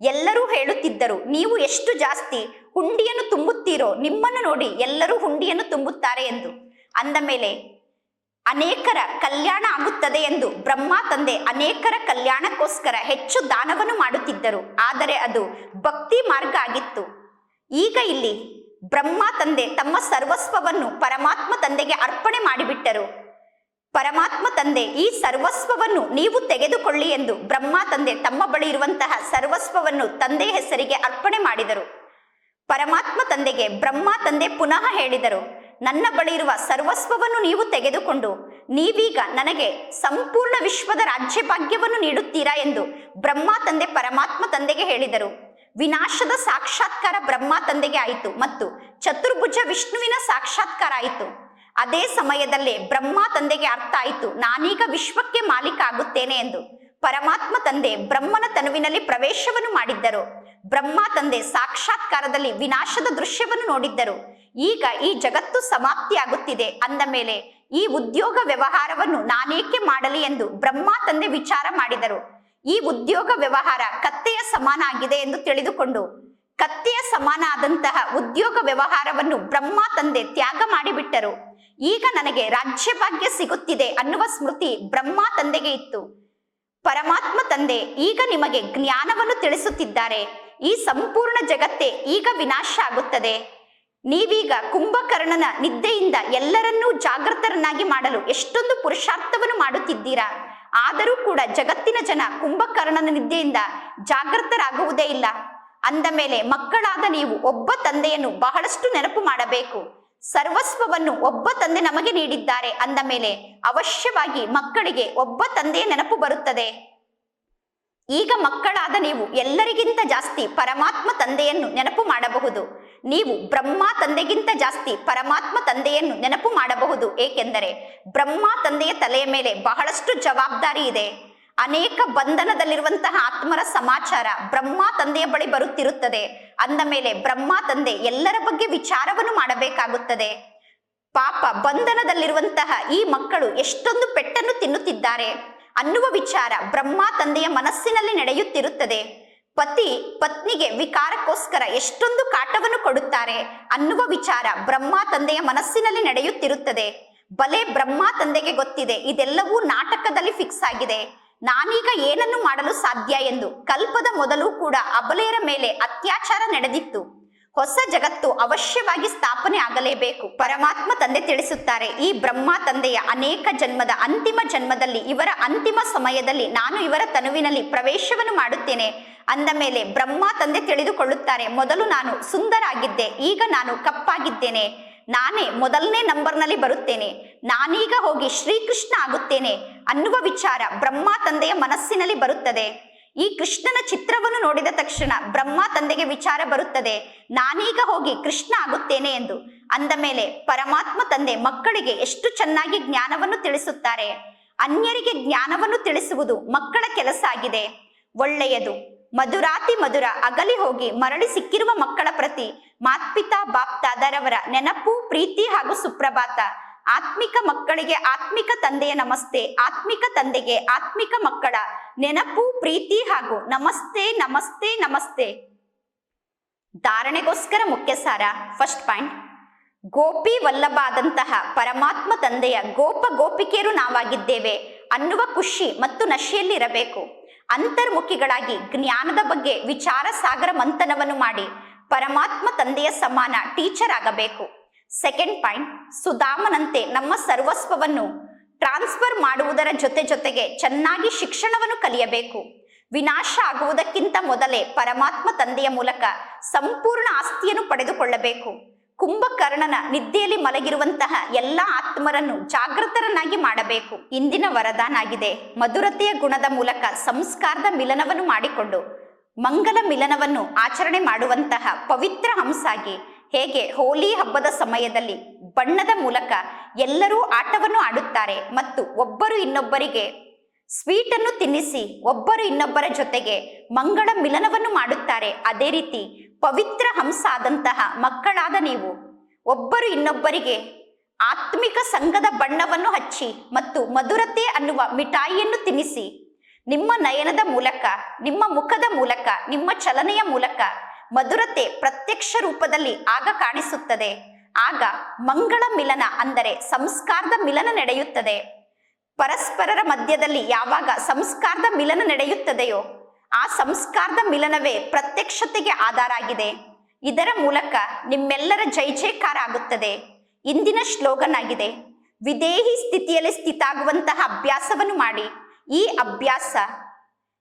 ಎಲ್ಲರೂ ಹೇಳುತ್ತಿದ್ದರು, ನೀವು ಎಷ್ಟು ಜಾಸ್ತಿ ಹುಂಡಿಯನ್ನು ತುಂಬುತ್ತೀರೋ ನಿಮ್ಮನ್ನು ನೋಡಿ ಎಲ್ಲರೂ ಹುಂಡಿಯನ್ನು ತುಂಬುತ್ತಾರೆ ಎಂದು. ಅಂದ ಮೇಲೆ, ಅನೇಕರ ಕಲ್ಯಾಣ ಆಗುತ್ತದೆ ಎಂದು ಬ್ರಹ್ಮ ತಂದೆ ಅನೇಕರ ಕಲ್ಯಾಣಕ್ಕೋಸ್ಕರ ಹೆಚ್ಚು ದಾನವನ್ನು ಮಾಡುತ್ತಿದ್ದರು, ಆದರೆ ಅದು ಭಕ್ತಿ ಮಾರ್ಗ ಆಗಿತ್ತು. ಈಗ ಇಲ್ಲಿ ಬ್ರಹ್ಮ ತಂದೆ ತಮ್ಮ ಸರ್ವಸ್ವವನ್ನು ಪರಮಾತ್ಮ ತಂದೆಗೆ ಅರ್ಪಣೆ ಮಾಡಿಬಿಟ್ಟರು. ಪರಮಾತ್ಮ ತಂದೆ, ಈ ಸರ್ವಸ್ವವನ್ನು ನೀವು ತೆಗೆದುಕೊಳ್ಳಿ ಎಂದು ಬ್ರಹ್ಮ ತಂದೆ ತಮ್ಮ ಬಳಿ ಇರುವಂತಹ ಸರ್ವಸ್ವವನ್ನು ತಂದೆ ಹೆಸರಿಗೆ ಅರ್ಪಣೆ ಮಾಡಿದರು. ಪರಮಾತ್ಮ ತಂದೆಗೆ ಬ್ರಹ್ಮ ತಂದೆ ಪುನಃ ಹೇಳಿದರು, ನನ್ನ ಬಳಿ ಇರುವ ಸರ್ವಸ್ವವನ್ನು ನೀವು ತೆಗೆದುಕೊಂಡು ನೀವೀಗ ನನಗೆ ಸಂಪೂರ್ಣ ವಿಶ್ವದ ರಾಜ್ಯ ಭಾಗ್ಯವನ್ನು ನೀಡುತ್ತೀರಾ ಎಂದು ಬ್ರಹ್ಮ ತಂದೆ ಪರಮಾತ್ಮ ತಂದೆಗೆ ಹೇಳಿದರು. ವಿನಾಶದ ಸಾಕ್ಷಾತ್ಕಾರ ಬ್ರಹ್ಮ ತಂದೆಗೆ ಆಯಿತು ಮತ್ತು ಚತುರ್ಭುಜ ವಿಷ್ಣುವಿನ ಸಾಕ್ಷಾತ್ಕಾರ ಆಯಿತು. ಅದೇ ಸಮಯದಲ್ಲೇ ಬ್ರಹ್ಮ ತಂದೆಗೆ ಅರ್ಥ ಆಯಿತು, ನಾನೀಗ ವಿಶ್ವಕ್ಕೆ ಮಾಲೀಕ ಆಗುತ್ತೇನೆ ಎಂದು. ಪರಮಾತ್ಮ ತಂದೆ ಬ್ರಹ್ಮನ ತನುವಿನಲ್ಲಿ ಪ್ರವೇಶವನ್ನು ಮಾಡಿದ್ದರು. ಬ್ರಹ್ಮ ತಂದೆ ಸಾಕ್ಷಾತ್ಕಾರದಲ್ಲಿ ವಿನಾಶದ ದೃಶ್ಯವನ್ನು ನೋಡಿದ್ದರು. ಈಗ ಈ ಜಗತ್ತು ಸಮಾಪ್ತಿಯಾಗುತ್ತಿದೆ. ಅಂದ ಮೇಲೆ ಈ ಉದ್ಯೋಗ ವ್ಯವಹಾರವನ್ನು ನಾನೇಕೆ ಮಾಡಲಿ ಎಂದು ಬ್ರಹ್ಮ ತಂದೆ ವಿಚಾರ ಮಾಡಿದರು. ಈ ಉದ್ಯೋಗ ವ್ಯವಹಾರ ಕತ್ತೆಯ ಸಮಾನ ಆಗಿದೆ ಎಂದು ತಿಳಿದುಕೊಂಡು, ಕತ್ತೆಯ ಸಮಾನ ಆದಂತಹ ಉದ್ಯೋಗ ವ್ಯವಹಾರವನ್ನು ಬ್ರಹ್ಮ ತಂದೆ ತ್ಯಾಗ ಮಾಡಿಬಿಟ್ಟರು. ಈಗ ನನಗೆ ರಾಜ್ಯ ಭಾಗ್ಯ ಸಿಗುತ್ತಿದೆ ಅನ್ನುವ ಸ್ಮೃತಿ ಬ್ರಹ್ಮ ತಂದೆಗೆ ಇತ್ತು. ಪರಮಾತ್ಮ ತಂದೆ ಈಗ ನಿಮಗೆ ಜ್ಞಾನವನ್ನು ತಿಳಿಸುತ್ತಿದ್ದಾರೆ. ಈ ಸಂಪೂರ್ಣ ಜಗತ್ತೇ ಈಗ ವಿನಾಶ ಆಗುತ್ತದೆ. ನೀವೀಗ ಕುಂಭಕರ್ಣನ ನಿದ್ದೆಯಿಂದ ಎಲ್ಲರನ್ನೂ ಜಾಗೃತರನ್ನಾಗಿ ಮಾಡಲು ಎಷ್ಟೊಂದು ಪುರುಷಾರ್ಥವನ್ನು ಮಾಡುತ್ತಿದ್ದೀರಾ? ಆದರೂ ಕೂಡ ಜಗತ್ತಿನ ಜನ ಕುಂಭಕರ್ಣನ ನಿದ್ದೆಯಿಂದ ಜಾಗೃತರಾಗುವುದೇ ಇಲ್ಲ. ಅಂದ ಮೇಲೆ ಮಕ್ಕಳಾದ ನೀವು ಒಬ್ಬ ತಂದೆಯನ್ನು ಬಹಳಷ್ಟು ನೆನಪು ಮಾಡಬೇಕು. ಸರ್ವಸ್ವವನ್ನು ಒಬ್ಬ ತಂದೆ ನಮಗೆ ನೀಡಿದ್ದಾರೆ ಅಂದ ಮೇಲೆ ಅವಶ್ಯವಾಗಿ ಮಕ್ಕಳಿಗೆ ಒಬ್ಬ ತಂದೆಯ ನೆನಪು ಬರುತ್ತದೆ. ಈಗ ಮಕ್ಕಳಾದ ನೀವು ಎಲ್ಲರಿಗಿಂತ ಜಾಸ್ತಿ ಪರಮಾತ್ಮ ತಂದೆಯನ್ನು ನೆನಪು ಮಾಡಬಹುದು. ನೀವು ಬ್ರಹ್ಮ ತಂದೆಗಿಂತ ಜಾಸ್ತಿ ಪರಮಾತ್ಮ ತಂದೆಯನ್ನು ನೆನಪು ಮಾಡಬಹುದು. ಏಕೆಂದರೆ ಬ್ರಹ್ಮ ತಂದೆಯ ತಲೆಯ ಮೇಲೆ ಬಹಳಷ್ಟು ಜವಾಬ್ದಾರಿ ಇದೆ. ಅನೇಕ ಬಂಧನದಲ್ಲಿರುವಂತಹ ಆತ್ಮರ ಸಮಾಚಾರ ಬ್ರಹ್ಮ ತಂದೆಯ ಬಳಿ ಬರುತ್ತಿರುತ್ತದೆ. ಅಂದ ಮೇಲೆ ಬ್ರಹ್ಮ ತಂದೆ ಎಲ್ಲರ ಬಗ್ಗೆ ವಿಚಾರವನ್ನು ಮಾಡಬೇಕಾಗುತ್ತದೆ. ಪಾಪ ಬಂಧನದಲ್ಲಿರುವಂತಹ ಈ ಮಕ್ಕಳು ಎಷ್ಟೊಂದು ಪೆಟ್ಟನ್ನು ತಿನ್ನುತ್ತಿದ್ದಾರೆ. ಅನ್ನುವ ವಿಚಾರ ಬ್ರಹ್ಮ ತಂದೆಯ ಮನಸ್ಸಿನಲ್ಲಿ ನಡೆಯುತ್ತಿರುತ್ತದೆ. ಪತಿ ಪತ್ನಿಗೆ ವಿಕಾರಕ್ಕೋಸ್ಕರ ಎಷ್ಟೊಂದು ಕಾಟವನ್ನು ಕೊಡುತ್ತಾರೆ ಅನ್ನುವ ವಿಚಾರ ಬ್ರಹ್ಮ ತಂದೆಯ ಮನಸ್ಸಿನಲ್ಲಿ ನಡೆಯುತ್ತಿರುತ್ತದೆ. ಬಲೆ ಬ್ರಹ್ಮ ತಂದೆಗೆ ಗೊತ್ತಿದೆ. ಇದೆಲ್ಲವೂ ನಾಟಕದಲ್ಲಿ ಫಿಕ್ಸ್ ಆಗಿದೆ. ನಾನೀಗ ಏನನ್ನು ಮಾಡಲು ಸಾಧ್ಯ ಎಂದು ಕಲ್ಪದ ಮೊದಲು ಕೂಡ ಅಬಲೆಯರ ಮೇಲೆ ಅತ್ಯಾಚಾರ ನಡೆದಿತ್ತು. ಹೊಸ ಜಗತ್ತು ಅವಶ್ಯವಾಗಿ ಸ್ಥಾಪನೆ ಆಗಲೇಬೇಕು. ಪರಮಾತ್ಮ ತಂದೆ ತಿಳಿಸುತ್ತಾರೆ, ಈ ಬ್ರಹ್ಮ ತಂದೆಯ ಅನೇಕ ಜನ್ಮದ ಅಂತಿಮ ಜನ್ಮದಲ್ಲಿ ಇವರ ಅಂತಿಮ ಸಮಯದಲ್ಲಿ ನಾನು ಇವರ ತನುವಿನಲ್ಲಿ ಪ್ರವೇಶವನ್ನು ಮಾಡುತ್ತೇನೆ. ಅಂದ ಮೇಲೆ ಬ್ರಹ್ಮ ತಂದೆ ತಿಳಿದುಕೊಳ್ಳುತ್ತಾರೆ, ಮೊದಲು ನಾನು ಸುಂದರ ಆಗಿದ್ದೆ ಈಗ ನಾನು ಕಪ್ಪಾಗಿದ್ದೇನೆ. ನಾನೇ ಮೊದಲನೇ ನಂಬರ್ನಲ್ಲಿ ಬರುತ್ತೇನೆ. ನಾನೀಗ ಹೋಗಿ ಶ್ರೀಕೃಷ್ಣ ಆಗುತ್ತೇನೆ ಅನ್ನುವ ವಿಚಾರ ಬ್ರಹ್ಮ ತಂದೆಯ ಮನಸ್ಸಿನಲ್ಲಿ ಬರುತ್ತದೆ. ಈ ಕೃಷ್ಣನ ಚಿತ್ರವನ್ನು ನೋಡಿದ ತಕ್ಷಣ ಬ್ರಹ್ಮ ತಂದೆಗೆ ವಿಚಾರ ಬರುತ್ತದೆ. ನಾನೀಗ ಹೋಗಿ ಕೃಷ್ಣ ಆಗುತ್ತೇನೆ ಎಂದು. ಅಂದ ಮೇಲೆ ಪರಮಾತ್ಮ ತಂದೆ ಮಕ್ಕಳಿಗೆ ಎಷ್ಟು ಚೆನ್ನಾಗಿ ಜ್ಞಾನವನ್ನು ತಿಳಿಸುತ್ತಾರೆ. ಅನ್ಯರಿಗೆ ಜ್ಞಾನವನ್ನು ತಿಳಿಸುವುದು ಮಕ್ಕಳ ಕೆಲಸ ಆಗಿದೆ. ಒಳ್ಳೆಯದು. ಮಧುರಾತಿ ಮಧುರ ಅಗಲಿ ಹೋಗಿ ಮರಳಿ ಸಿಕ್ಕಿರುವ ಮಕ್ಕಳ ಪ್ರತಿ ಮಾತ್ಪಿತಾ ಬಾಪ್ ದಾದಾರವರ ನೆನಪು, ಪ್ರೀತಿ ಹಾಗೂ ಸುಪ್ರಭಾತ. ಆತ್ಮಿಕ ಮಕ್ಕಳಿಗೆ ಆತ್ಮಿಕ ತಂದೆಯ ನಮಸ್ತೆ, ಆತ್ಮಿಕ ತಂದೆಗೆ ಆತ್ಮಿಕ ಮಕ್ಕಳ ನೆನಪು, ಪ್ರೀತಿ ಹಾಗೂ ನಮಸ್ತೆ ನಮಸ್ತೆ ನಮಸ್ತೆ. ಧಾರಣೆಗೋಸ್ಕರ ಮುಖ್ಯ ಸಾರ ಫಸ್ಟ್ ಪಾಯಿಂಟ್ ಗೋಪಿ ವಲ್ಲಭಾದಂತಹ ಪರಮಾತ್ಮ ತಂದೆಯ ಗೋಪ ಗೋಪಿಕೆಯರು ನಾವಾಗಿದ್ದೇವೆ. ಅನ್ನುವ ಖುಷಿ ಮತ್ತು ನಶೆಯಲ್ಲಿರಬೇಕು. ಅಂತರ್ಮುಖಿಗಳಾಗಿ ಜ್ಞಾನದ ಬಗ್ಗೆ ವಿಚಾರ ಸಾಗರ ಮಂಥನವನ್ನು ಮಾಡಿ. ಪರಮಾತ್ಮ ತಂದೆಯ ಸಮಾನ ಟೀಚರ್ ಆಗಬೇಕು. ಸೆಕೆಂಡ್ ಪಾಯಿಂಟ್ ಸುಧಾಮನಂತೆ ನಮ್ಮ ಸರ್ವಸ್ವವನ್ನು ಟ್ರಾನ್ಸ್ಫರ್ ಮಾಡುವುದರ ಜೊತೆ ಜೊತೆಗೆ ಚೆನ್ನಾಗಿ ಶಿಕ್ಷಣವನ್ನು ಕಲಿಯಬೇಕು. ವಿನಾಶ ಆಗುವುದಕ್ಕಿಂತ ಮೊದಲೇ ಪರಮಾತ್ಮ ತಂದೆಯ ಮೂಲಕ ಸಂಪೂರ್ಣ ಆಸ್ತಿಯನ್ನು ಪಡೆದುಕೊಳ್ಳಬೇಕು. ಕುಂಭಕರ್ಣನ ನಿದ್ದೆಯಲ್ಲಿ ಮಲಗಿರುವಂತಹ ಎಲ್ಲ ಆತ್ಮರನ್ನು ಜಾಗೃತರನ್ನಾಗಿ ಮಾಡಬೇಕು. ಇಂದಿನ ವರದಾನಾಗಿದೆ, ಮಧುರತೆಯ ಗುಣದ ಮೂಲಕ ಸಂಸ್ಕಾರದ ಮಿಲನವನ್ನು ಮಾಡಿಕೊಂಡು ಮಂಗಲ ಮಿಲನವನ್ನು ಆಚರಣೆ ಮಾಡುವಂತಹ ಪವಿತ್ರ ಹಂಸಾಗಿ ಹೇಗೆ ಹೋಲಿ ಹಬ್ಬದ ಸಮಯದಲ್ಲಿ ಬಣ್ಣದ ಮೂಲಕ ಎಲ್ಲರೂ ಆಟವನ್ನು ಆಡುತ್ತಾರೆ ಮತ್ತು ಒಬ್ಬರು ಇನ್ನೊಬ್ಬರಿಗೆ ಸ್ವೀಟ್ ಅನ್ನು ತಿನ್ನಿಸಿ ಒಬ್ಬರು ಇನ್ನೊಬ್ಬರ ಜೊತೆಗೆ ಮಂಗಳ ಮಿಲನವನ್ನು ಮಾಡುತ್ತಾರೆ. ಅದೇ ರೀತಿ ಪವಿತ್ರ ಹಂಸ ಆದಂತಹ ಮಕ್ಕಳಾದ ನೀವು ಒಬ್ಬರು ಇನ್ನೊಬ್ಬರಿಗೆ ಆತ್ಮಿಕ ಸಂಘದ ಬಣ್ಣವನ್ನು ಹಚ್ಚಿ ಮತ್ತು ಮಧುರತೆ ಅನ್ನುವ ಮಿಠಾಯಿಯನ್ನು ತಿನ್ನಿಸಿ ನಿಮ್ಮ ನಯನದ ಮೂಲಕ, ನಿಮ್ಮ ಮುಖದ ಮೂಲಕ, ನಿಮ್ಮ ಚಲನೆಯ ಮೂಲಕ ಮಧುರತೆ ಪ್ರತ್ಯಕ್ಷ ರೂಪದಲ್ಲಿ ಆಗ ಕಾಣಿಸುತ್ತದೆ. ಆಗ ಮಂಗಳ ಮಿಲನ ಅಂದರೆ ಸಂಸ್ಕಾರದ ಮಿಲನ ನಡೆಯುತ್ತದೆ. ಪರಸ್ಪರರ ಮಧ್ಯದಲ್ಲಿ ಯಾವಾಗ ಸಂಸ್ಕಾರದ ಮಿಲನ ನಡೆಯುತ್ತದೆಯೋ, ಆ ಸಂಸ್ಕಾರದ ಮಿಲನವೇ ಪ್ರತ್ಯಕ್ಷತೆಗೆ ಆಧಾರ ಆಗಿದೆ ಇದರ ಮೂಲಕ ನಿಮ್ಮೆಲ್ಲರ ಜೈ ಜಯಕಾರ ಆಗುತ್ತದೆ. ಇಂದಿನ ಶ್ಲೋಗನ್ ಆಗಿದೆ ವಿದೇಹಿ ಸ್ಥಿತಿಯಲ್ಲಿ ಸ್ಥಿತಾಗುವಂತಹ ಅಭ್ಯಾಸವನ್ನು ಮಾಡಿ. ಈ ಅಭ್ಯಾಸ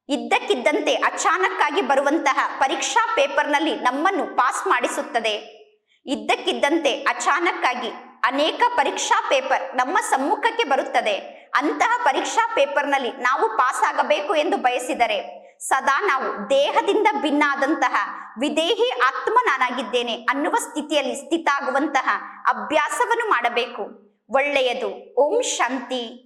ಇದ್ದಕ್ಕಿದ್ದಂತೆ ಅಚಾನಕ್ಕಾಗಿ ಬರುವಂತಹ ಪರೀಕ್ಷಾ ಪೇಪರ್ನಲ್ಲಿ ನಮ್ಮನ್ನು ಪಾಸ್ ಮಾಡಿಸುತ್ತದೆ. ಇದ್ದಕ್ಕಿದ್ದಂತೆ ಅಚಾನಕ್ಕಾಗಿ ಅನೇಕ ಪರೀಕ್ಷಾ ಪೇಪರ್ ನಮ್ಮ ಸಮ್ಮುಖಕ್ಕೆ ಬರುತ್ತದೆ. ಅಂತಹ ಪರೀಕ್ಷಾ ಪೇಪರ್ನಲ್ಲಿ ನಾವು ಪಾಸ್ ಆಗಬೇಕು ಎಂದು ಬಯಸಿದರೆ ಸದಾ ನಾವು ದೇಹದಿಂದ ಭಿನ್ನಾದಂತಹ ವಿದೇಹಿ ಆತ್ಮ ನಾನಾಗಿದ್ದೇನೆ ಅನ್ನುವ ಸ್ಥಿತಿಯಲ್ಲಿ ಸ್ಥಿತಾಗುವಂತಹ ಅಭ್ಯಾಸವನ್ನು ಮಾಡಬೇಕು. ಒಳ್ಳೆಯದು. ಓಂ ಶಾಂತಿ.